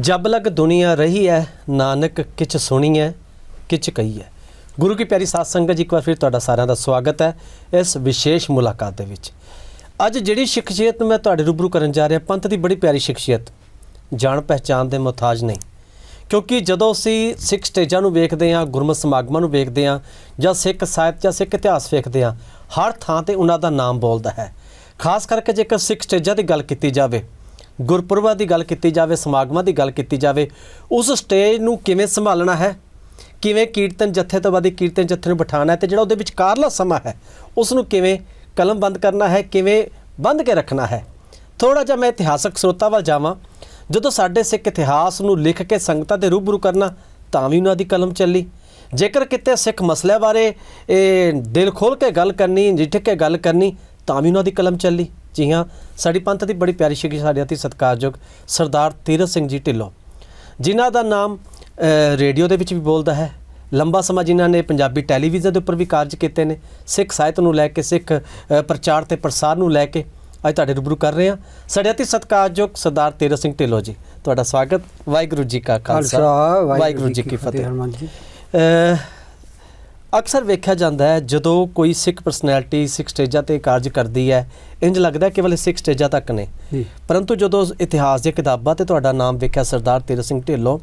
ਜਬ ਲਗ ਦੁਨੀਆ ਰਹੀ ਹੈ ਨਾਨਕ ਕਿਛ ਸੁਣੀ ਹੈ ਕਿਛ ਕਹੀ ਹੈ ਗੁਰੂ ਕੀ ਪਿਆਰੀ ਸਾਧ ਸੰਗਤ ਜੀ, ਇੱਕ ਵਾਰ ਫਿਰ ਤੁਹਾਡਾ ਸਾਰਿਆਂ ਦਾ ਸਵਾਗਤ ਹੈ ਇਸ ਵਿਸ਼ੇਸ਼ ਮੁਲਾਕਾਤ ਦੇ ਵਿੱਚ। ਅੱਜ ਜਿਹੜੀ ਸ਼ਖਸੀਅਤ ਮੈਂ ਤੁਹਾਡੇ ਰੂਬਰੂ ਕਰਨ ਜਾ ਰਿਹਾ, ਪੰਥ ਦੀ ਬੜੀ ਪਿਆਰੀ ਸ਼ਖਸੀਅਤ ਜਾਣ ਪਹਿਚਾਨ ਦੇ ਮੁਹਤਾਜ ਨਹੀਂ। ਕਿਉਂਕਿ ਜਦੋਂ ਅਸੀਂ ਸਿੱਖ ਸਟੇਜਾਂ ਨੂੰ ਵੇਖਦੇ ਹਾਂ, ਗੁਰਮਤ ਸਮਾਗਮਾਂ ਨੂੰ ਵੇਖਦੇ ਹਾਂ, ਜਾਂ ਸਿੱਖ ਸਾਹਿਤ, ਜਾਂ ਸਿੱਖ ਇਤਿਹਾਸ ਵੇਖਦੇ ਹਾਂ, ਹਰ ਥਾਂ ਤੇ ਉਹਨਾਂ ਦਾ ਨਾਮ ਬੋਲਦਾ ਹੈ। ਖਾਸ ਕਰਕੇ ਜੇਕਰ ਸਿੱਖ ਸਟੇਜਾਂ ਦੀ ਗੱਲ ਕੀਤੀ ਜਾਵੇ ਗੁਰਪੁਰਬਾਂ ਦੀ ਗੱਲ ਕੀਤੀ ਜਾਵੇ, ਸਮਾਗਮਾਂ ਦੀ ਗੱਲ ਕੀਤੀ ਜਾਵੇ, ਉਸ ਸਟੇਜ ਨੂੰ ਕਿਵੇਂ ਸੰਭਾਲਣਾ ਹੈ? ਕਿਵੇਂ ਕੀਰਤਨ ਜਥੇ ਤੋਂ ਬਾਅਦ ਕੀਰਤਨ ਜਥੇ ਨੂੰ ਬਿਠਾਉਣਾ ਹੈ ਤੇ ਜਿਹੜਾ ਉਹਦੇ ਵਿਚਕਾਰਲਾ ਸਮਾਂ ਹੈ ਉਸ ਨੂੰ ਕਿਵੇਂ ਕਲਮ ਬੰਦ ਕਰਨਾ ਹੈ, ਕਿਵੇਂ ਬੰਦ ਕੇ ਰੱਖਣਾ ਹੈ? ਥੋੜਾ ਜਿਹਾ ਮੈਂ ਇਤਿਹਾਸਕ ਸਰੋਤਾਂ ਵੱਲ ਜਾਵਾਂ। ਜਦੋਂ ਸਾਡੇ ਸਿੱਖ ਇਤਿਹਾਸ ਨੂੰ ਲਿਖ ਕੇ ਸੰਗਤਾਂ ਦੇ ਰੂਬਰੂ ਕਰਨਾ, ਤਾਂ ਵੀ ਉਹਨਾਂ ਦੀ ਕਲਮ ਚੱਲੀ। ਜੇਕਰ ਕਿਤੇ ਸਿੱਖ ਮਸਲਿਆਂ ਬਾਰੇ ਇਹ ਦਿਲ ਖੋਲ ਕੇ ਗੱਲ ਕਰਨੀ ਜਿੱਠ ਕੇ ਗੱਲ ਕਰਨੀ ਤਾਂ ਵੀ ਉਹਨਾਂ ਦੀ ਕਲਮ ਚੱਲੀ। ਜੀ ਹਾਂ ਸਾਡੀ ਪੰਥ ਦੀ ਬੜੀ ਪਿਆਰੀ ਸ਼ਿਕੀ ਸਾਡੇ ਅਤੀ ਸਤਿਕਾਰਯੋਗ ਸਰਦਾਰ ਤੀਰਥ ਸਿੰਘ ਜੀ ਢਿੱਲੋਂ। ਜਿਨ੍ਹਾਂ ਦਾ ਨਾਮ ਰੇਡੀਓ ਦੇ ਵਿੱਚ ਵੀ ਬੋਲਦਾ ਹੈ। ਲੰਬਾ ਸਮਾਂ ਜਿਨ੍ਹਾਂ ਨੇ ਪੰਜਾਬੀ ਟੈਲੀਵਿਜ਼ਨ ਦੇ ਉੱਪਰ ਵੀ ਕਾਰਜ ਕੀਤੇ ਨੇ। ਸਿੱਖ ਸਾਹਿਤ ਨੂੰ ਲੈ ਕੇ ਸਿੱਖ ਪ੍ਰਚਾਰ ਤੇ ਪ੍ਰਸਾਰ ਨੂੰ ਲੈ ਕੇ ਅੱਜ ਤੁਹਾਡੇ ਰੂਬਰੂ ਕਰ ਰਹੇ ਹਾਂ। ਸਾਡੇ ਅਤੀ ਸਤਿਕਾਰਯੋਗ ਸਰਦਾਰ ਤੀਰਥ ਸਿੰਘ ਢਿੱਲੋਂ ਜੀ ਤੁਹਾਡਾ ਸਵਾਗਤ। ਵਾਹਿਗੁਰੂ ਜੀ ਕਾ ਖਾਲਸਾ। ਵਾਹਿਗੁਰੂ ਜੀ ਕੀ ਫਤਿਹ ਹਰਮਨ ਜੀ। ਅਕਸਰ ਵੇਖਿਆ ਜਾਂਦਾ ਹੈ ਜਦੋਂ ਕੋਈ ਸਿੱਖ ਪਰਸਨੈਲਿਟੀ ਸਿੱਖ ਸਟੇਜਾਂ ਤੇ ਕਾਰਜ ਕਰਦੀ ਹੈ ਇੰਜ ਲੱਗਦਾ ਕੇਵਲ ਸਿੱਖ ਸਟੇਜਾਂ ਤੱਕ ਨੇ। ਪਰੰਤੂ ਜਦੋਂ ਇਤਿਹਾਸ ਦੀਆਂ ਕਿਤਾਬਾਂ ਤੇ ਤੁਹਾਡਾ ਨਾਮ ਵੇਖਿਆ ਸਰਦਾਰ ਤੀਰਥ ਸਿੰਘ ਢਿੱਲੋਂ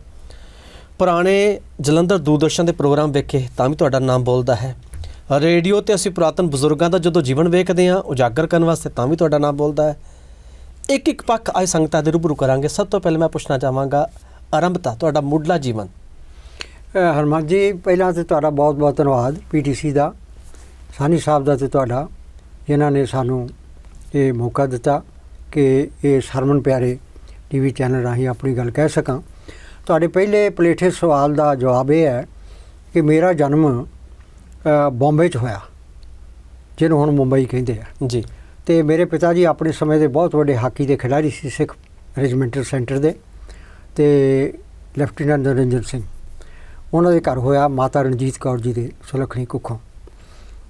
ਪੁਰਾਣੇ ਜਲੰਧਰ ਦੂਰਦਰਸ਼ਨ ਦੇ ਪ੍ਰੋਗਰਾਮ ਵੇਖੇ ਤਾਂ ਵੀ ਤੁਹਾਡਾ ਨਾਮ ਬੋਲਦਾ ਹੈ। ਰੇਡੀਓ ਤੇ ਅਸੀਂ ਪੁਰਾਤਨ ਬਜ਼ੁਰਗਾਂ ਦਾ ਜਦੋਂ ਜੀਵਨ ਵੇਖਦੇ ਹਾਂ ਉਜਾਗਰ ਕਰਨ ਵਾਸਤੇ ਤਾਂ ਵੀ ਤੁਹਾਡਾ ਨਾਮ ਬੋਲਦਾ ਹੈ। ਇੱਕ ਇੱਕ ਪੱਖ ਅੱਜ ਸੰਗਤਾਂ ਦੇ ਰੂਬਰੂ ਕਰਾਂਗੇ। ਸਭ ਤੋਂ ਪਹਿਲਾਂ ਮੈਂ ਪੁੱਛਣਾ ਚਾਹਾਂਗਾ ਆਰੰਭਤਾ ਤੁਹਾਡਾ ਮੁੱਢਲਾ ਜੀਵਨ। ਹਰਮਨ ਜੀ ਪਹਿਲਾਂ ਤੇ ਤੁਹਾਡਾ ਬਹੁਤ ਬਹੁਤ ਧੰਨਵਾਦ ਪੀਟੀਸੀ ਦਾ ਸਾਨੀ ਸਾਹਿਬ ਦਾ ਤੇ ਤੁਹਾਡਾ ਜਿਨ੍ਹਾਂ ਨੇ ਸਾਨੂੰ ਇਹ ਮੌਕਾ ਦਿੱਤਾ ਕਿ ਇਹ ਹਰਮਨ ਪਿਆਰੇ ਟੀਵੀ ਚੈਨਲ ਰਾਹੀਂ ਆਪਣੀ ਗੱਲ ਕਹਿ ਸਕਾਂ। ਤੁਹਾਡੇ ਪਹਿਲੇ ਪਲੇਠੇ ਸਵਾਲ ਦਾ ਜਵਾਬ ਇਹ ਹੈ ਕਿ ਮੇਰਾ ਜਨਮ ਬੰਬੇ 'ਚ ਹੋਇਆ ਜਿਹਨੂੰ ਹੁਣ ਮੁੰਬਈ ਕਹਿੰਦੇ ਆ। ਜੀ। ਤੇ ਮੇਰੇ ਪਿਤਾ ਜੀ ਆਪਣੇ ਸਮੇਂ ਦੇ ਬਹੁਤ ਵੱਡੇ ਹਾਕੀ ਦੇ ਖਿਡਾਰੀ ਸੀ ਸਿੱਖ ਰੈਜੀਮੈਂਟਲ ਸੈਂਟਰ ਦੇ ਤੇ ਲੈਫਟੀਨੈਂਟ ਨਰਿੰਦਰ ਸਿੰਘ। ਉਹਨਾਂ ਦੇ ਘਰ ਹੋਇਆ ਮਾਤਾ ਰਣਜੀਤ ਕੌਰ ਜੀ ਦੇ ਸੁਲੱਖਣੀ ਕੁੱਖੋਂ।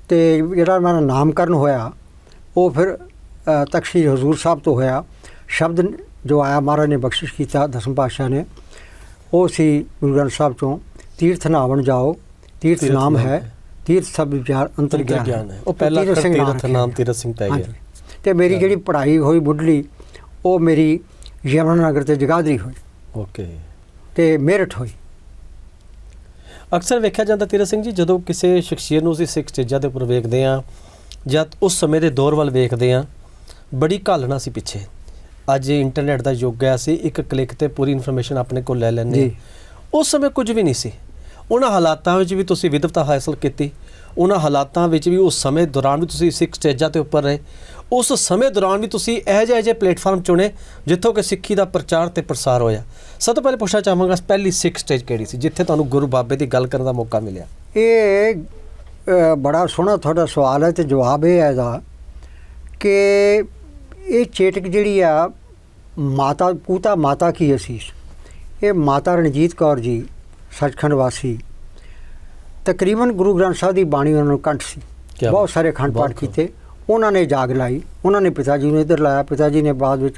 ਤੇ ਜਿਹੜਾ ਮੇਰਾ ਨਾਮਕਰਨ ਹੋਇਆ ਉਹ ਫਿਰ ਸ੍ਰੀ ਹਜ਼ੂਰ ਸਾਹਿਬ ਤੋਂ ਹੋਇਆ। ਸ਼ਬਦ ਜੋ ਆਇਆ ਮਹਾਰਾਜ ਨੇ ਬਖਸ਼ਿਸ਼ ਕੀਤਾ ਦਸਮ ਪਾਤਸ਼ਾਹ ਨੇ। ਉਹ ਸੀ ਗੁਰੂ ਗ੍ਰੰਥ ਸਾਹਿਬ ਤੋਂ ਤੀਰਥ ਨਾਵਣ ਜਾਓ ਤੀਰਥ ਨਾਮ ਹੈ। ਤੀਰਥ ਸਭ ਵਿਚਾਰ ਅੰਤਰ ਗਿਆਨ ਹੈ। ਉਹ ਪਹਿਲਾ ਤੀਰਥ ਸਿੰਘ ਨਾਮ ਤੀਰਥ ਸਿੰਘ ਪੈ ਗਿਆ। ਤੇ ਮੇਰੀ ਜਿਹੜੀ ਪੜ੍ਹਾਈ ਹੋਈ ਮੁੱਢਲੀ ਉਹ ਮੇਰੀ ਯਮਨਾ ਨਗਰ ਤੇ ਜਗਾਦਰੀ ਹੋਈ। ਓਕੇ। ਤੇ ਮੇਰਠ ਹੋਈ। ਅਕਸਰ ਵੇਖਿਆ ਜਾਂਦਾ ਤੀਰਥ ਸਿੰਘ ਜੀ ਜਦੋਂ ਕਿਸੇ ਸ਼ਖਸੀਅਤ ਨੂੰ ਅਸੀਂ ਸਿੱਖ ਸਟੇਜਾਂ ਦੇ ਉੱਪਰ ਵੇਖਦੇ ਹਾਂ ਜਾਂ ਉਸ ਸਮੇਂ ਦੇ ਦੌਰ ਵੱਲ ਵੇਖਦੇ ਹਾਂ ਬੜੀ ਘਾਲਣਾ ਸੀ ਪਿੱਛੇ। ਅੱਜ ਇੰਟਰਨੈਟ ਦਾ ਯੁੱਗ ਹੈ ਅਸੀਂ ਇੱਕ ਕਲਿੱਕ ਤੇ ਪੂਰੀ ਇਨਫੋਰਮੇਸ਼ਨ ਆਪਣੇ ਕੋਲ ਲੈ ਲੈਂਦੇ ਉਸ ਸਮੇਂ ਕੁਝ ਵੀ ਨਹੀਂ ਸੀ। ਉਹਨਾਂ ਹਾਲਾਤਾਂ ਵਿੱਚ ਵੀ ਤੁਸੀਂ ਵਿਦਵਤਾ ਹਾਸਲ ਕੀਤੀ ਉਹਨਾਂ ਹਾਲਾਤਾਂ ਵਿੱਚ ਵੀ ਉਸ ਸਮੇਂ ਦੌਰਾਨ ਵੀ ਤੁਸੀਂ ਸਿੱਖ ਸਟੇਜਾਂ ਤੇ ਉੱਪਰ ਰਹੇ ਉਸ ਸਮੇਂ ਦੌਰਾਨ ਵੀ ਤੁਸੀਂ ਇਹੋ ਜਿਹੇ ਜਿਹੇ ਪਲੇਟਫਾਰਮ ਚੁਣੇ ਜਿੱਥੋਂ ਕਿ ਸਿੱਖੀ ਦਾ ਪ੍ਰਚਾਰ ਤੇ ਪ੍ਰਸਾਰ ਹੋਇਆ। ਸਭ ਤੋਂ ਪਹਿਲੇ ਪੁੱਛਣਾ ਚਾਹਾਂਗਾ ਪਹਿਲੀ ਸਿੱਖ ਸਟੇਜ ਕਿਹੜੀ ਸੀ ਜਿੱਥੇ ਤੁਹਾਨੂੰ ਗੁਰੂ ਬਾਬੇ ਦੀ ਗੱਲ ਕਰਨ ਦਾ ਮੌਕਾ ਮਿਲਿਆ? ਇਹ ਬੜਾ ਸੋਹਣਾ ਤੁਹਾਡਾ ਸਵਾਲ ਹੈ ਤੇ ਜਵਾਬ ਇਹ ਹੈ ਇਹਦਾ ਕਿ ਇਹ ਚੇਟਕ ਜਿਹੜੀ ਆ ਮਾਤਾ ਪੂਤਾ ਮਾਤਾ ਕੀ ਅਸੀਸ? ਇਹ ਮਾਤਾ ਰਣਜੀਤ ਕੌਰ ਜੀ ਸੱਚਖੰਡ ਵਾਸੀ। ਤਕਰੀਬਨ ਗੁਰੂ ਗ੍ਰੰਥ ਸਾਹਿਬ ਦੀ ਬਾਣੀ ਉਹਨਾਂ ਨੂੰ ਕੰਠ ਸੀ। ਬਹੁਤ। ਸਾਰੇ ਖੰਡ ਪਾਠ ਕੀਤੇ। ਉਹਨਾਂ ਨੇ ਜਾਗ ਲਾਈ। ਉਹਨਾਂ ਨੇ ਪਿਤਾ ਜੀ ਨੂੰ ਇੱਧਰ ਲਾਇਆ। ਪਿਤਾ ਜੀ ਨੇ ਬਾਅਦ ਵਿੱਚ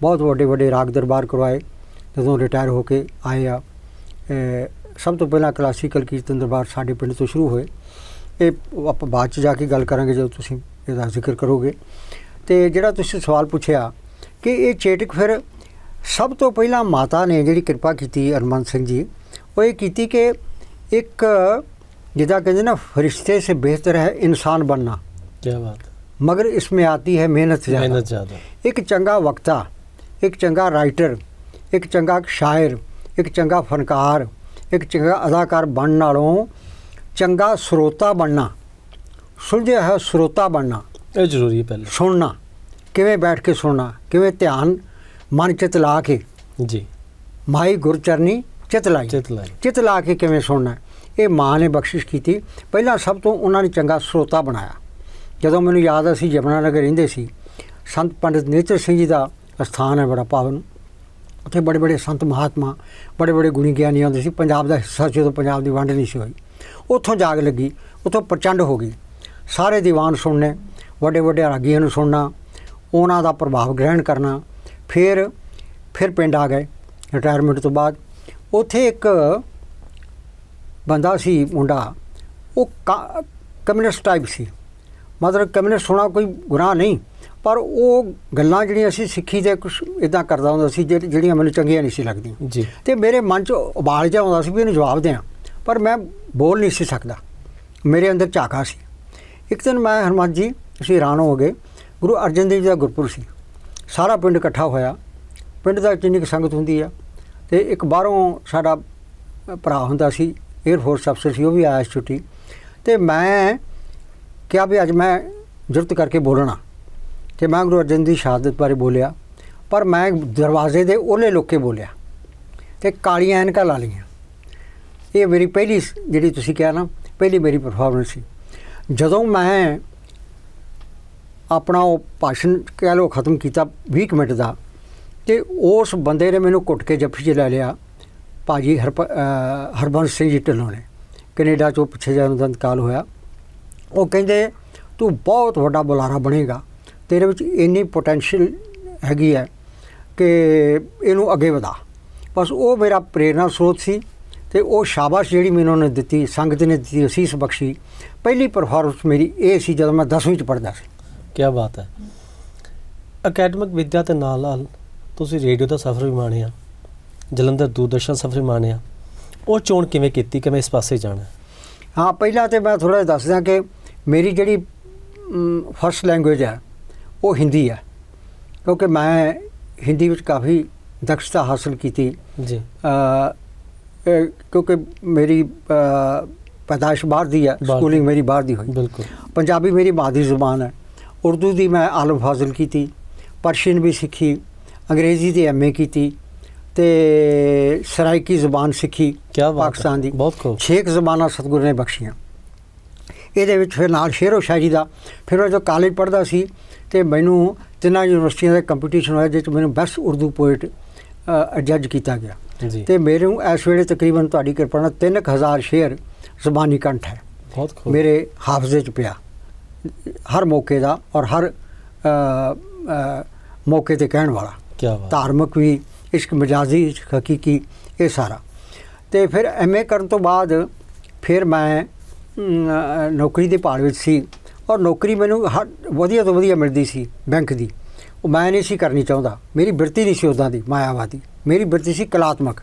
ਬਹੁਤ ਵੱਡੇ ਵੱਡੇ ਰਾਗ ਦਰਬਾਰ ਕਰਵਾਏ। ਜਦੋਂ ਰਿਟਾਇਰ ਹੋ ਕੇ ਆਏ ਆ ਸਭ ਤੋਂ ਪਹਿਲਾਂ ਕਲਾਸੀਕਲ ਕੀਰਤਨ ਦਰਬਾਰ ਸਾਡੇ ਪਿੰਡ ਤੋਂ ਸ਼ੁਰੂ ਹੋਏ। ਇਹ ਆਪਾਂ ਬਾਅਦ ਚ ਜਾ ਕੇ ਗੱਲ ਕਰਾਂਗੇ ਜਦੋਂ ਤੁਸੀਂ ਇਹਦਾ ਜ਼ਿਕਰ ਕਰੋਗੇ। ਤੇ ਜਿਹੜਾ ਤੁਸੀਂ ਸਵਾਲ ਪੁੱਛਿਆ ਕਿ ਇਹ ਚੇਟਕ ਫਿਰ ਸਭ ਤੋਂ ਪਹਿਲਾਂ ਮਾਤਾ ਨੇ ਜਿਹੜੀ ਕਿਰਪਾ ਕੀਤੀ ਅਰਮਨ ਸਿੰਘ ਜੀ, ਉਹ ਇਹ ਕੀਤੀ ਕਿ ਇੱਕ ਜਿੱਦਾਂ ਕਹਿੰਦੇ ਨਾ, ਫਰਿਸ਼ਤੇ ਸੇ ਬਿਹਤਰ ਹੈ ਇਨਸਾਨ ਬਣਨਾ। ਕੀ ਬਾਤ ਮਗਰ ਆਤੀ ਹੈ ਮਿਹਨਤ ਜ਼ਿਆਦਾ ਮਿਹਨਤ ਜ਼ਿਆਦਾ ਇੱਕ ਚੰਗਾ ਵਕਤਾ ਇੱਕ ਚੰਗਾ ਰਾਈਟਰ ਇੱਕ ਚੰਗਾ ਸ਼ਾਇਰ ਇੱਕ ਚੰਗਾ ਫਨਕਾਰ ਇੱਕ ਚੰਗਾ ਅਦਾਕਾਰ ਬਣਨ ਨਾਲੋਂ ਚੰਗਾ ਸਰੋਤਾ ਬਣਨਾ ਸੁਲਝਿਆ ਹੈ ਸਰੋਤਾ ਬਣਨਾ ਇਹ ਜ਼ਰੂਰੀ ਹੈ ਪਹਿਲੇ ਸੁਣਨਾ ਕਿਵੇਂ ਬੈਠ ਕੇ ਸੁਣਨਾ ਕਿਵੇਂ ਧਿਆਨ ਮਨ ਚਿਤ ਲਾ ਕੇ ਜੀ ਮਾਈ ਗੁਰਚਰਨੀ ਚਿਤ ਲਾਈ ਚਿਤ ਲਾਈ ਚਿਤ ਲਾ ਕੇ ਕਿਵੇਂ ਸੁਣਨਾ ਇਹ ਮਾਂ ਨੇ ਬਖਸ਼ਿਸ਼ ਕੀਤੀ ਪਹਿਲਾਂ ਸਭ ਤੋਂ ਉਹਨਾਂ ਨੇ ਚੰਗਾ ਸਰੋਤਾ ਬਣਾਇਆ ਜਦੋਂ ਮੈਨੂੰ ਯਾਦ ਹੈ ਅਸੀਂ ਯਮਨਾ ਨਗਰ ਰਹਿੰਦੇ ਸੀ, ਸੰਤ ਪੰਡਿਤ ਨੇਚਰ ਸਿੰਘ ਜੀ ਦਾ ਸਥਾਨ ਹੈ ਬੜਾ ਪਾਵਨ। ਉੱਥੇ ਬੜੇ ਬੜੇ ਸੰਤ ਮਹਾਤਮਾ, ਬੜੇ ਬੜੇ ਗੁਣੀ ਗਿਆਨੀ ਆਉਂਦੇ ਸੀ। ਪੰਜਾਬ ਦਾ ਹਿੱਸਾ ਸੀ ਜਦੋਂ ਪੰਜਾਬ ਦੀ ਵੰਡ ਨਹੀਂ ਸੀ ਹੋਈ। ਉੱਥੋਂ ਜਾਗ ਲੱਗੀ, ਉੱਥੋਂ ਪ੍ਰਚੰਡ ਹੋ ਗਈ। ਸਾਰੇ ਦੀਵਾਨ ਸੁਣਨੇ, ਵੱਡੇ ਵੱਡੇ ਰਾਗੀਆਂ ਨੂੰ ਸੁਣਨਾ, ਉਹਨਾਂ ਦਾ ਪ੍ਰਭਾਵ ਗ੍ਰਹਿਣ ਕਰਨਾ, ਫਿਰ ਫਿਰ ਪਿੰਡ ਆ ਗਏ ਰਿਟਾਇਰਮੈਂਟ ਤੋਂ ਬਾਅਦ। ਉੱਥੇ ਇੱਕ ਬੰਦਾ ਸੀ, ਮੁੰਡਾ, ਉਹ ਕਾ- ਕਮਿਊਨਿਸਟ ਟਾਈਪ ਸੀ। ਮਤਲਬ ਕਮਿਊਨਿਸਟ ਹੋਣਾ ਕੋਈ ਗੁਨਾਹ ਨਹੀਂ। ਪਰ ਉਹ ਗੱਲਾਂ ਜਿਹੜੀਆਂ ਸੀ ਸਿੱਖੀ ਦੇ ਕੁਝ ਇਦਾਂ ਕਰਦਾ ਹੁੰਦਾ ਸੀ ਜਿਹੜੀ- ਜਿਹੜੀਆਂ ਮੈਨੂੰ ਚੰਗੀਆਂ ਨਹੀਂ ਸੀ ਲੱਗਦੀਆਂ। ਜੀ। ਤੇ ਮੇਰੇ ਮਨ 'ਚ ਉਬਾਲ ਜਿਹਾ ਆਉਂਦਾ ਸੀ ਵੀ ਇਹਨੂੰ ਜਵਾਬ ਦਿਆਂ ਪਰ ਮੈਂ ਬੋਲ ਨਹੀਂ ਸੀ ਸਕਦਾ। ਮੇਰੇ ਅੰਦਰ ਝਾਕਾ ਸੀ। ਇੱਕ ਦਿਨ ਮੈਂ ਹਰਮਨ ਜੀ ਅਸੀਂ ਹੈਰਾਨ ਹੋ ਗਏ। ਗੁਰੂ ਅਰਜਨ ਦੇਵ ਜੀ ਦਾ ਗੁਰਪੁਰ ਸੀ। ਸਾਰਾ ਪਿੰਡ ਇਕੱਠਾ ਹੋਇਆ। ਪਿੰਡ ਦਾ ਜਿੰਨੀ ਕੁ ਸੰਗਤ ਹੁੰਦੀ ਆ ਤੇ ਇੱਕ ਬਾਹਰੋਂ ਸਾਡਾ ਭਰਾ ਹੁੰਦਾ ਸੀ 에ਅਰ ਫੋਰਸ ਅਫਸਰ ਸੀ ਉਹ ਵੀ ਆਇਆ ਛੁੱਟੀ। ਤੇ ਮੈਂ ਕਿਹਾ ਵੀ ਅੱਜ ਮੈਂ ਜੁਰਤ ਕਰਕੇ ਬੋਲਣਾ। ਤੇ ਮੈਂ ਗੁਰੂ ਅਰਜਨ ਦੀ ਸ਼ਹਾਦਤ ਬਾਰੇ ਬੋਲਿਆ, ਪਰ ਮੈਂ ਦਰਵਾਜ਼ੇ ਦੇ ਉਹਲੇ ਲੁੱਕ ਬੋਲਿਆ ਤੇ ਕਾਲੀਆਂ ਐਨਕਾਂ ਲਾ ਲਈਆਂ। ਇਹ ਮੇਰੀ ਪਹਿਲੀ ਜਿਹੜੀ ਤੁਸੀਂ ਕਿਹਾ ਨਾ, ਪਹਿਲੀ ਮੇਰੀ ਪਰਫਾਰਮੈਂਸ ਸੀ। ਜਦੋਂ ਮੈਂ ਆਪਣਾ ਉਹ ਭਾਸ਼ਣ ਕਹਿ ਲਓ ਖਤਮ ਕੀਤਾ 20 ਕੁ ਮਿੰਟ ਦਾ, ਤੇ ਉਸ ਬੰਦੇ ਨੇ ਮੈਨੂੰ ਕੁੱਟ ਕੇ ਜੱਫੀ 'ਚ ਲੈ ਲਿਆ, ਭਾਜੀ ਹਰਪ ਹਰਬੰਸ ਸਿੰਘ ਜੀ ਢਿੱਲੋਂ ਨੇ। ਕੈਨੇਡਾ ਚੋਂ ਪਿੱਛੇ ਜਦੋਂ ਦਾ ਇੰਤਕਾਲ ਹੋਇਆ। ਉਹ ਕਹਿੰਦੇ ਤੂੰ ਬਹੁਤ ਵੱਡਾ ਬੁਲਾਰਾ ਬਣੇਗਾ। ਤੇਰੇ ਵਿੱਚ ਇੰਨੀ ਪੋਟੈਂਸ਼ੀਅਲ ਹੈਗੀ ਹੈ ਕਿ ਇਹਨੂੰ ਅੱਗੇ ਵਧਾ। ਬਸ ਉਹ ਮੇਰਾ ਪ੍ਰੇਰਨਾ ਸਰੋਤ ਸੀ ਤੇ ਉਹ ਸ਼ਾਬਾਸ਼ ਜਿਹੜੀ ਮੈਨੂੰ ਉਹਨੇ ਦਿੱਤੀ ਸੰਗਤ ਨੇ ਦਿੱਤੀ ਅਸੀਸ ਬਖਸ਼ੀ। ਪਹਿਲੀ ਪਰਫਾਰਮੈਂਸ ਮੇਰੀ ਇਹ ਸੀ ਜਦੋਂ ਮੈਂ 10ਵੀਂ ਚ ਪੜ੍ਹਦਾ ਸੀ। ਕੀ ਬਾਤ ਹੈ। ਅਕੈਡਮਿਕ ਵਿੱਦਿਆ ਦੇ ਨਾਲ ਨਾਲ ਤੁਸੀਂ ਰੇਡੀਓ ਦਾ ਸਫ਼ਰ ਵੀ ਮਾਣਿਆ ਜਲੰਧਰ ਦੂਰਦਰਸ਼ਨ ਸਫ਼ਰ ਵੀ ਮਾਣਿਆ। ਉਹ ਚੋਣ ਕਿਵੇਂ ਕੀਤੀ ਕਿ ਮੈਂ ਇਸ ਪਾਸੇ ਜਾਣਾ? ਹਾਂ ਪਹਿਲਾਂ ਤੇ ਮੈਂ ਥੋੜਾ ਦੱਸ ਦਿਆਂ ਕਿ ਮੇਰੀ ਜਿਹੜੀ ਫਸਟ ਲੈਂਗੁਏਜ ਹੈ ਉਹ ਹਿੰਦੀ ਹੈ। ਕਿਉਂਕਿ ਮੈਂ ਹਿੰਦੀ ਵਿੱਚ ਕਾਫੀ ਦਕਸ਼ਤਾ ਹਾਸਲ ਕੀਤੀ। ਜੀ। ਕਿਉਂਕਿ ਮੇਰੀ ਪੈਦਾਇਸ਼ ਬਾਹਰ ਦੀ ਹੈ ਸਕੂਲਿੰਗ। ਮੇਰੀ ਬਾਹਰ ਦੀ ਹੋਈ। ਬਿਲਕੁਲ। ਪੰਜਾਬੀ ਮੇਰੀ ਮਾਦਰੀ ਜ਼ੁਬਾਨ ਹੈ। ਉਰਦੂ ਦੀ ਮੈਂ ਆਲਮ ਫਾਜ਼ਲ ਕੀਤੀ ਪਰਸ਼ੀਅਨ ਵੀ ਸਿੱਖੀ ਅੰਗਰੇਜ਼ੀ ਦੀ ਐਮਏ ਕੀਤੀ ਤੇ ਸਰਾਇਕੀ ਜ਼ੁਬਾਨ ਸਿੱਖੀ ਪਾਕਿਸਤਾਨ ਦੀ। ਬਹੁਤ ਖੂਬ। ਛੇਕ ਜ਼ਬਾਨਾਂ ਸਤਿਗੁਰੂ ਨੇ ਬਖਸ਼ੀਆਂ। ਇਹਦੇ ਵਿੱਚ ਫਿਰ ਨਾਲ ਸ਼ੇਰੋ ਸ਼ਾਇਰੀ ਦਾ। ਫਿਰ ਮੈਂ ਜਦੋਂ ਕਾਲਜ ਪੜ੍ਹਦਾ ਸੀ ਤੇ ਮੈਨੂੰ ਤਿੰਨਾਂ ਯੂਨੀਵਰਸਿਟੀਆਂ ਦਾ ਕੰਪੀਟੀਸ਼ਨ ਹੋਇਆ ਜਿਸ 'ਚ ਮੈਨੂੰ ਬੈਸਟ ਉਰਦੂ ਪੋਇਟ ਜੱਜ ਕੀਤਾ ਗਿਆ। ਜੀ। ਤੇ ਮੇਰੇ ਨੂੰ ਇਸ ਵੇਲੇ ਤਕਰੀਬਨ ਤੁਹਾਡੀ ਕਿਰਪਾ ਨਾਲ 3000 ਸ਼ੇਰ ਜ਼ਬਾਨੀ ਕੰਠ ਹੈ। ਬਹੁਤ ਖੂਬ। ਮੇਰੇ ਹਾਫਜ਼ੇ 'ਚ ਪਿਆ। ਹਰ ਮੌਕੇ ਦਾ ਔਰ ਹਰ ਮੌਕੇ ਤੇ ਕਹਿਣ ਵਾਲਾ। ਕੀ ਬਾਤ। ਧਾਰਮਿਕ ਵੀ ਇਸ਼ਕ ਮਜਾਜ਼ੀ ਇਸ਼ਕ ਹਕੀਕੀ ਇਹ ਸਾਰਾ। ਤੇ ਫਿਰ ਐਮਏ ਕਰਨ ਤੋਂ ਬਾਅਦ ਫਿਰ ਮੈਂ ਨੌਕਰੀ ਦੇ ਭਾਲ ਵਿੱਚ ਸੀ ਔਰ ਨੌਕਰੀ ਮੈਨੂੰ ਹਰ ਵਧੀਆ ਤੋਂ ਵਧੀਆ ਮਿਲਦੀ ਸੀ ਬੈਂਕ ਦੀ। ਉਹ ਮੈਂ ਨਹੀਂ ਸੀ ਕਰਨੀ ਚਾਹੁੰਦਾ। ਮੇਰੀ ਬਿਰਤੀ ਨਹੀਂ ਸੀ ਉਦਾਂ ਦੀ ਮਾਇਆਵਾਦੀ। ਮੇਰੀ ਬਿਰਤੀ ਸੀ ਕਲਾਤਮਕ।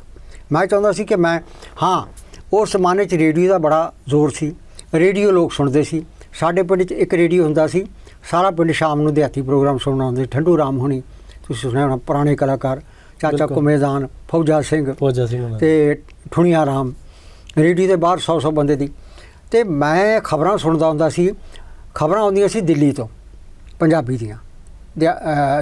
ਮੈਂ ਚਾਹੁੰਦਾ ਸੀ ਕਿ ਮੈਂ ਹਾਂ ਉਸ ਜ਼ਮਾਨੇ 'ਚ ਰੇਡੀਓ ਦਾ ਬੜਾ ਜ਼ੋਰ ਸੀ। ਰੇਡੀਓ ਲੋਕ ਸੁਣਦੇ ਸੀ। ਸਾਡੇ ਪਿੰਡ 'ਚ ਇੱਕ ਰੇਡੀਓ ਹੁੰਦਾ ਸੀ। ਸਾਰਾ ਪਿੰਡ ਸ਼ਾਮ ਨੂੰ ਦਿਹਾਤੀ ਪ੍ਰੋਗਰਾਮ ਸੁਣਨ ਆਉਂਦੇ। ਠੰਡੂ ਰਾਮ ਹੋਣੀ ਤੁਸੀਂ ਸੁਣਿਆ ਹੋਣਾ ਪੁਰਾਣੇ ਕਲਾਕਾਰ ਚਾਚਾ। ਕੁਮੇਦਾਨ ਫੌਜਾ ਸਿੰਘ ਪੋਜਾ ਸਿੰਘ ਤੇ ਠੁਣੀਆ ਰਾਮ। ਰੇਡੀਓ ਦੇ ਬਾਹਰ 100 100 ਬੰਦੇ ਦੀ। ਤੇ ਮੈਂ ਖਬਰਾਂ ਸੁਣਦਾ ਹੁੰਦਾ ਸੀ ਖਬਰਾਂ ਆਉਂਦੀਆਂ ਸੀ ਦਿੱਲੀ ਤੋਂ ਪੰਜਾਬੀ ਦੀਆਂ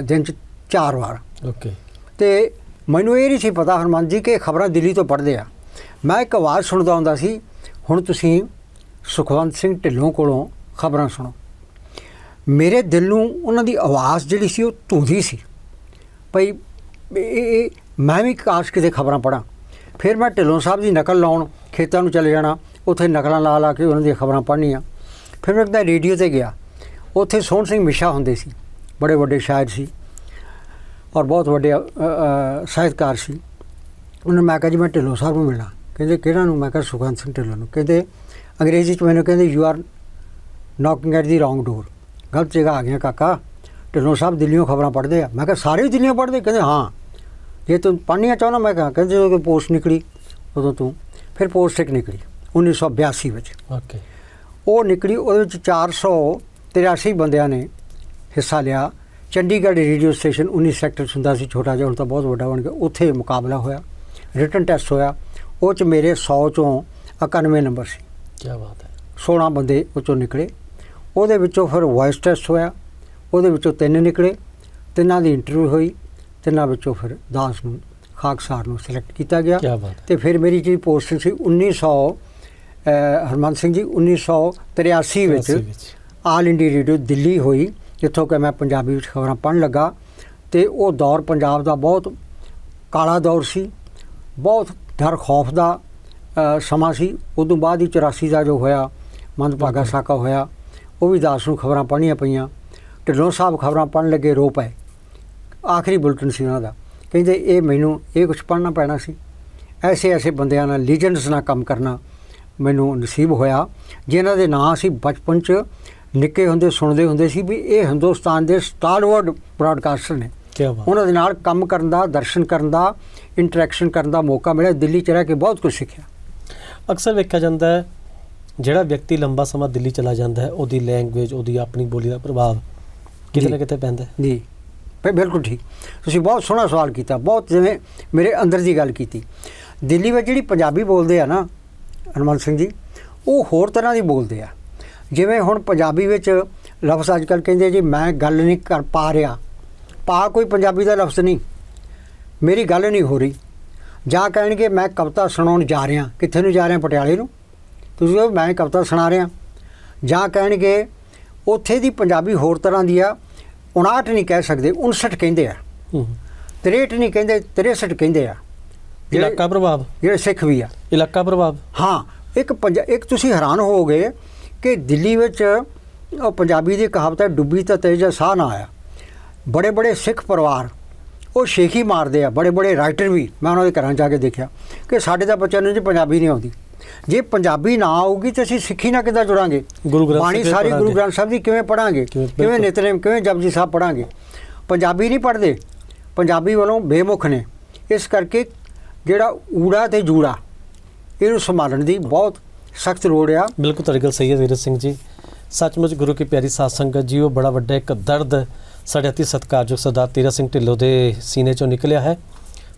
ਦਿਨ ਚ ਚਾਰ ਵਾਰ। ਓਕੇ। ਤੇ ਮੈਨੂੰ ਇਹ ਨਹੀਂ ਸੀ ਪਤਾ ਹਰਮਨ ਜੀ ਕਿ ਖਬਰਾਂ ਦਿੱਲੀ ਤੋਂ ਪੜ੍ਹਦੇ ਆ। ਮੈਂ ਇੱਕ ਆਵਾਜ਼ ਸੁਣਦਾ ਹੁੰਦਾ ਸੀ ਹੁਣ ਤੁਸੀਂ ਸੁਖਵੰਤ ਸਿੰਘ ਢਿੱਲੋਂ ਕੋਲੋਂ ਖਬਰਾਂ ਸੁਣੋ। ਮੇਰੇ ਦਿਲ ਨੂੰ ਉਹਨਾਂ ਦੀ ਆਵਾਜ਼ ਜਿਹੜੀ ਸੀ ਉਹ ਧੂੰਦੀ ਸੀ। ਭਈ ਮੈਂ ਵੀ ਕਾਸ਼ ਕਿਤੇ ਖਬਰਾਂ ਪੜਾਂ ਫਿਰ ਮੈਂ ਢਿੱਲੋਂ ਸਾਹਿਬ ਦੀ ਨਕਲ ਲਾਉਣ ਖੇਤਾਂ ਨੂੰ ਚਲੇ ਜਾਣਾ ਉੱਥੇ ਨਕਲਾਂ ਲਾ ਲਾ ਕੇ ਉਹਨਾਂ ਦੀਆਂ ਖਬਰਾਂ ਪੜ੍ਹਨੀਆਂ। ਫਿਰ ਮੈਂ ਇੱਕ ਰੇਡੀਓ ਤੇ ਗਿਆ। ਉੱਥੇ ਸੋਹਣ ਸਿੰਘ ਮਿਸ਼ਾ ਹੁੰਦੇ ਸੀ। ਬੜੇ ਵੱਡੇ ਸ਼ਾਇਰ ਸੀ ਔਰ ਬਹੁਤ ਵੱਡੇ ਸਾਹਿਤਕਾਰ ਸੀ। ਉਹਨਾਂ ਮੈਂ ਕਿਹਾ ਜੀ ਮੈਂ ਢਿੱਲੋਂ ਸਾਹਿਬ ਨੂੰ ਮਿਲਣਾ। ਕਹਿੰਦੇ ਕਿਹੜਾ ਨੂੰ? ਮੈਂ ਕਿਹਾ ਸੁਖਵੰਤ ਸਿੰਘ ਢਿੱਲੋਂ ਨੂੰ। ਕਹਿੰਦੇ ਅੰਗਰੇਜ਼ੀ ਚ ਮੈਨੂੰ ਕਹਿੰਦੇ you are knocking at the wrong door ਗਲਤ ਜਗ੍ਹਾ ਆ ਗਿਆ ਕਾਕਾ। ਢਿੱਲੋਂ ਸਾਹਿਬ ਦਿੱਲੀੋਂ ਖਬਰਾਂ ਪੜ੍ਹਦੇ ਆ। ਮੈਂ ਕਿਹਾ ਸਾਰੇ ਹੀ ਦਿੱਲੀੋਂ ਪੜ੍ਹਦੇ? ਕਹਿੰਦੇ ਹਾਂ। ਜੇ ਤੂੰ ਪੜ੍ਹਨੀਆਂ ਚਾਹੁੰਦਾ ਮੈਂ ਕਿਹਾ। ਕਹਿੰਦੇ ਜਦੋਂ ਪੋਸਟ ਨਿਕਲੀ, ਉਦੋਂ ਤੂੰ। ਫਿਰ ਪੋਸਟ ਇੱਕ ਨਿਕਲੀ। 1982 ਵਿੱਚ। ਓਕੇ। ਉਹ ਨਿਕਲੀ ਉਹਦੇ ਵਿੱਚ 483 ਬੰਦਿਆਂ ਨੇ ਹਿੱਸਾ ਲਿਆ। ਚੰਡੀਗੜ੍ਹ ਰੇਡੀਓ ਸਟੇਸ਼ਨ 19 ਸੈਕਟਰ ਹੁੰਦਾ ਸੀ ਛੋਟਾ ਜਿਹਾ ਹੁਣ ਤਾਂ ਬਹੁਤ ਵੱਡਾ ਬਣ ਗਿਆ। ਉੱਥੇ ਮੁਕਾਬਲਾ ਹੋਇਆ ਰਿਟਨ ਟੈਸਟ ਹੋਇਆ। ਉਹ 'ਚ ਮੇਰੇ 100 ਚੋਂ 91 ਨੰਬਰ ਸੀ। ਕੀ ਬਾਤ ਹੈ। 16 ਬੰਦੇ ਉਹ 'ਚੋਂ ਨਿਕਲੇ। ਉਹਦੇ ਵਿੱਚੋਂ ਫਿਰ ਵੌਇਸ ਟੈਸਟ ਹੋਇਆ। ਉਹਦੇ ਵਿੱਚੋਂ ਤਿੰਨ ਨਿਕਲੇ। ਤਿੰਨਾਂ ਦੀ ਇੰਟਰਵਿਊ ਹੋਈ। ਤਿੰਨਾਂ ਵਿੱਚੋਂ ਫਿਰ 10 ਨੂੰ ਖਾਕਸਾਰ ਨੂੰ ਸਿਲੈਕਟ ਕੀਤਾ ਗਿਆ। ਤੇ ਫਿਰ ਮੇਰੀ ਜਿਹੜੀ ਪੋਸਟਿੰਗ ਸੀ 1900 ਅਹ, ਹਰਮਨ ਸਿੰਘ ਜੀ 1983 ਵਿੱਚ ਆਲ ਇੰਡੀਆ ਰੇਡੀਓ ਦਿੱਲੀ ਹੋਈ ਜਿੱਥੋਂ ਕਿ ਮੈਂ ਪੰਜਾਬੀ ਵਿੱਚ ਖਬਰਾਂ ਪੜ੍ਹਨ ਲੱਗਾ। ਤੇ ਉਹ ਦੌਰ ਪੰਜਾਬ ਦਾ ਬਹੁਤ ਕਾਲਾ ਦੌਰ ਸੀ ਬਹੁਤ ਡਰ ਖੌਫ ਦਾ ਸਮਾਂ ਸੀ। ਉਦੋਂ ਬਾਅਦ ਹੀ 84 ਦਾ ਜੋ ਹੋਇਆ ਮੰਦਭਾਗਾ। ਸਾਕਾ ਹੋਇਆ ਉਹ ਵੀ ਦਾਸ ਨੂੰ ਖਬਰਾਂ ਪੜ੍ਹਨੀਆਂ ਪਈਆਂ। ਢਿੱਲੋਂ ਸਾਹਿਬ ਖਬਰਾਂ ਪੜ੍ਹਨ ਲੱਗੇ ਰੋ ਪਏ। ਆਖਰੀ ਬੁਲਟਨ ਸੀ ਉਹਨਾਂ ਦਾ। ਕਹਿੰਦੇ ਇਹ ਮੈਨੂੰ ਇਹ ਕੁਝ ਪੜ੍ਹਨਾ ਪੈਣਾ ਸੀ। ਐਸੇ ਐਸੇ ਬੰਦਿਆਂ ਨਾਲ ਲੀਜੈਂਡਸ ਨਾਲ ਕੰਮ ਕਰਨਾ। ਮੈਨੂੰ ਨਸੀਬ ਹੋਇਆ। ਜਿਨ੍ਹਾਂ ਦੇ ਨਾਂ ਅਸੀਂ ਬਚਪਨ 'ਚ ਨਿੱਕੇ ਹੁੰਦੇ ਸੁਣਦੇ ਹੁੰਦੇ ਸੀ ਵੀ ਇਹ ਹਿੰਦੁਸਤਾਨ ਦੇ ਸਟਾਰਵਰਡ ਬ੍ਰਾਡਕਾਸਟਰ ਨੇ। ਕੀ ਬਾਤ। ਉਹਨਾਂ ਦੇ ਨਾਲ ਕੰਮ ਕਰਨ ਦਾ ਦਰਸ਼ਨ ਕਰਨ ਦਾ ਇੰਟਰੈਕਸ਼ਨ ਕਰਨ ਦਾ ਮੌਕਾ ਮਿਲਿਆ। ਦਿੱਲੀ ਚ ਰਹਿ ਕੇ ਬਹੁਤ ਕੁਝ ਸਿੱਖਿਆ। ਅਕਸਰ ਵੇਖਿਆ ਜਾਂਦਾ ਹੈ ਜਿਹੜਾ ਵਿਅਕਤੀ ਲੰਬਾ ਸਮਾਂ ਦਿੱਲੀ ਚਲਾ ਜਾਂਦਾ ਹੈ ਉਹਦੀ ਲੈਂਗੁਏਜ ਉਹਦੀ ਆਪਣੀ ਬੋਲੀ ਦਾ ਪ੍ਰਭਾਵ ਕਿਤੇ। ਨਾ ਕਿਤੇ ਪੈਂਦਾ ਹੈ। ਜੀ। ਬਿਲਕੁਲ ਠੀਕ। ਤੁਸੀਂ ਬਹੁਤ ਸੋਹਣਾ ਸਵਾਲ ਕੀਤਾ। ਬਹੁਤ ਜਿਵੇਂ ਮੇਰੇ ਅੰਦਰ ਦੀ ਗੱਲ ਕੀਤੀ। ਦਿੱਲੀ ਵਿੱਚ ਜਿਹੜੀ ਪੰਜਾਬੀ ਬੋਲਦੇ ਆ ਨਾ ਹਨੂੰਮਾਨ ਸਿੰਘ ਜੀ ਉਹ ਹੋਰ ਤਰ੍ਹਾਂ ਦੀ ਬੋਲਦੇ ਆ। ਜਿਵੇਂ ਹੁਣ ਪੰਜਾਬੀ ਵਿੱਚ ਲਫ਼ਜ਼ ਅੱਜ ਕੱਲ੍ਹ ਕਹਿੰਦੇ ਜੀ ਮੈਂ ਗੱਲ ਨਹੀਂ ਕਰ ਪਾ ਰਿਹਾ। ਪਾ ਕੋਈ ਪੰਜਾਬੀ ਦਾ ਲਫ਼ਜ਼ ਨਹੀਂ। ਮੇਰੀ ਗੱਲ ਨਹੀਂ ਹੋ ਰਹੀ। ਜਾਂ ਕਹਿਣਗੇ ਮੈਂ ਕਵਿਤਾ ਸੁਣਾਉਣ ਜਾ ਰਿਹਾ। ਕਿੱਥੇ ਨੂੰ ਜਾ ਰਿਹਾ? ਪਟਿਆਲੇ ਨੂੰ। ਤੁਸੀਂ ਕਹੋ ਮੈਂ ਕਵਿਤਾ ਸੁਣਾ ਰਿਹਾ। ਜਾਂ ਕਹਿਣਗੇ ਉੱਥੇ ਦੀ ਪੰਜਾਬੀ ਹੋਰ ਤਰ੍ਹਾਂ ਦੀ ਆ। 59 ਨਹੀਂ ਕਹਿ ਸਕਦੇ 59 ਕਹਿੰਦੇ ਆ। ਹੂੰ। 63 ਨਹੀਂ ਕਹਿੰਦੇ 63 ਕਹਿੰਦੇ ਆ। ਇਲਾਕਾ ਪ੍ਰਭਾਵ। ਜਿਹੜੇ ਸਿੱਖ ਵੀ ਆ। ਇਲਾਕਾ ਪ੍ਰਭਾਵ। ਹਾਂ ਇੱਕ ਪੰਜਾ ਇੱਕ ਤੁਸੀਂ ਹੈਰਾਨ ਹੋਵੋਗੇ ਕਿ ਦਿੱਲੀ ਵਿੱਚ ਉਹ ਪੰਜਾਬੀ ਦੀ ਕਹਾਵਤ ਹੈ ਡੁੱਬੀ ਤਾਂ ਤੇਜ ਸਾਹ ਨਾ ਆਇਆ। ਬੜੇ ਬੜੇ ਸਿੱਖ ਪਰਿਵਾਰ ਉਹ ਸ਼ੇਖੀ ਮਾਰਦੇ ਆ ਬੜੇ ਬੜੇ ਰਾਈਟਰ ਵੀ ਮੈਂ ਉਹਨਾਂ ਦੇ ਘਰਾਂ ਜਾ ਕੇ ਦੇਖਿਆ ਕਿ ਸਾਡੇ ਤਾਂ ਬੱਚਿਆਂ ਨੂੰ ਜੀ ਪੰਜਾਬੀ ਨਹੀਂ ਆਉਂਦੀ। ਜੇ ਪੰਜਾਬੀ ਨਾ ਆਊਗੀ ਤਾਂ ਅਸੀਂ ਸਿੱਖੀ ਨਾਲ ਕਿੱਦਾਂ ਜੁੜਾਂਗੇ? ਗੁਰੂ ਗ੍ਰੰਥ ਬਾਣੀ ਸਾਹਿਬ ਸਾਰੀ ਗੁਰੂ। ਗ੍ਰੰਥ ਸਾਹਿਬ ਦੀ ਕਿਵੇਂ ਪੜਾਂਗੇ ਕਿਵੇਂ-। ਨਿਤਨੇਮ ਕਿਵੇਂ ਜਪਜੀ ਸਾਹਿਬ ਪੜਾਂਗੇ ਪੰਜਾਬੀ ਨਹੀਂ ਪੜ੍ਹਦੇ। ਪੰਜਾਬੀ ਵੱਲੋਂ ਬੇਮੁਖ ਨੇ। ਇਸ ਕਰਕੇ ਜਿਹੜਾ ਊੜਾ ਤੇ ਜੂੜਾ, ਇਹਨੂੰ ਸੰਭਾਲਣ ਦੀ ਬਹੁਤ ਸਖਤ ਲੋੜ ਆ। ਬਿਲਕੁਲ, ਤੁਹਾਡੀ ਗੱਲ ਸਹੀ ਹੈ ਵੀਰ ਸਿੰਘ ਜੀ। ਸੱਚਮੁੱਚ ਗੁਰੂ ਕੀ ਪਿਆਰੀ ਸਾਧ ਸੰਗਤ ਜੀ, ਉਹ ਬੜਾ ਵੱਡਾ ਇੱਕ ਦਰਦ ਸਾਡੇ ਅਤੀ ਸਤਿਕਾਰਯੋਗ ਸਰਦਾਰ ਤੀਰਥ ਸਿੰਘ ਢਿੱਲੋਂ ਦੇ ਸੀਨੇ ਚੋਂ ਨਿਕਲਿਆ ਹੈ।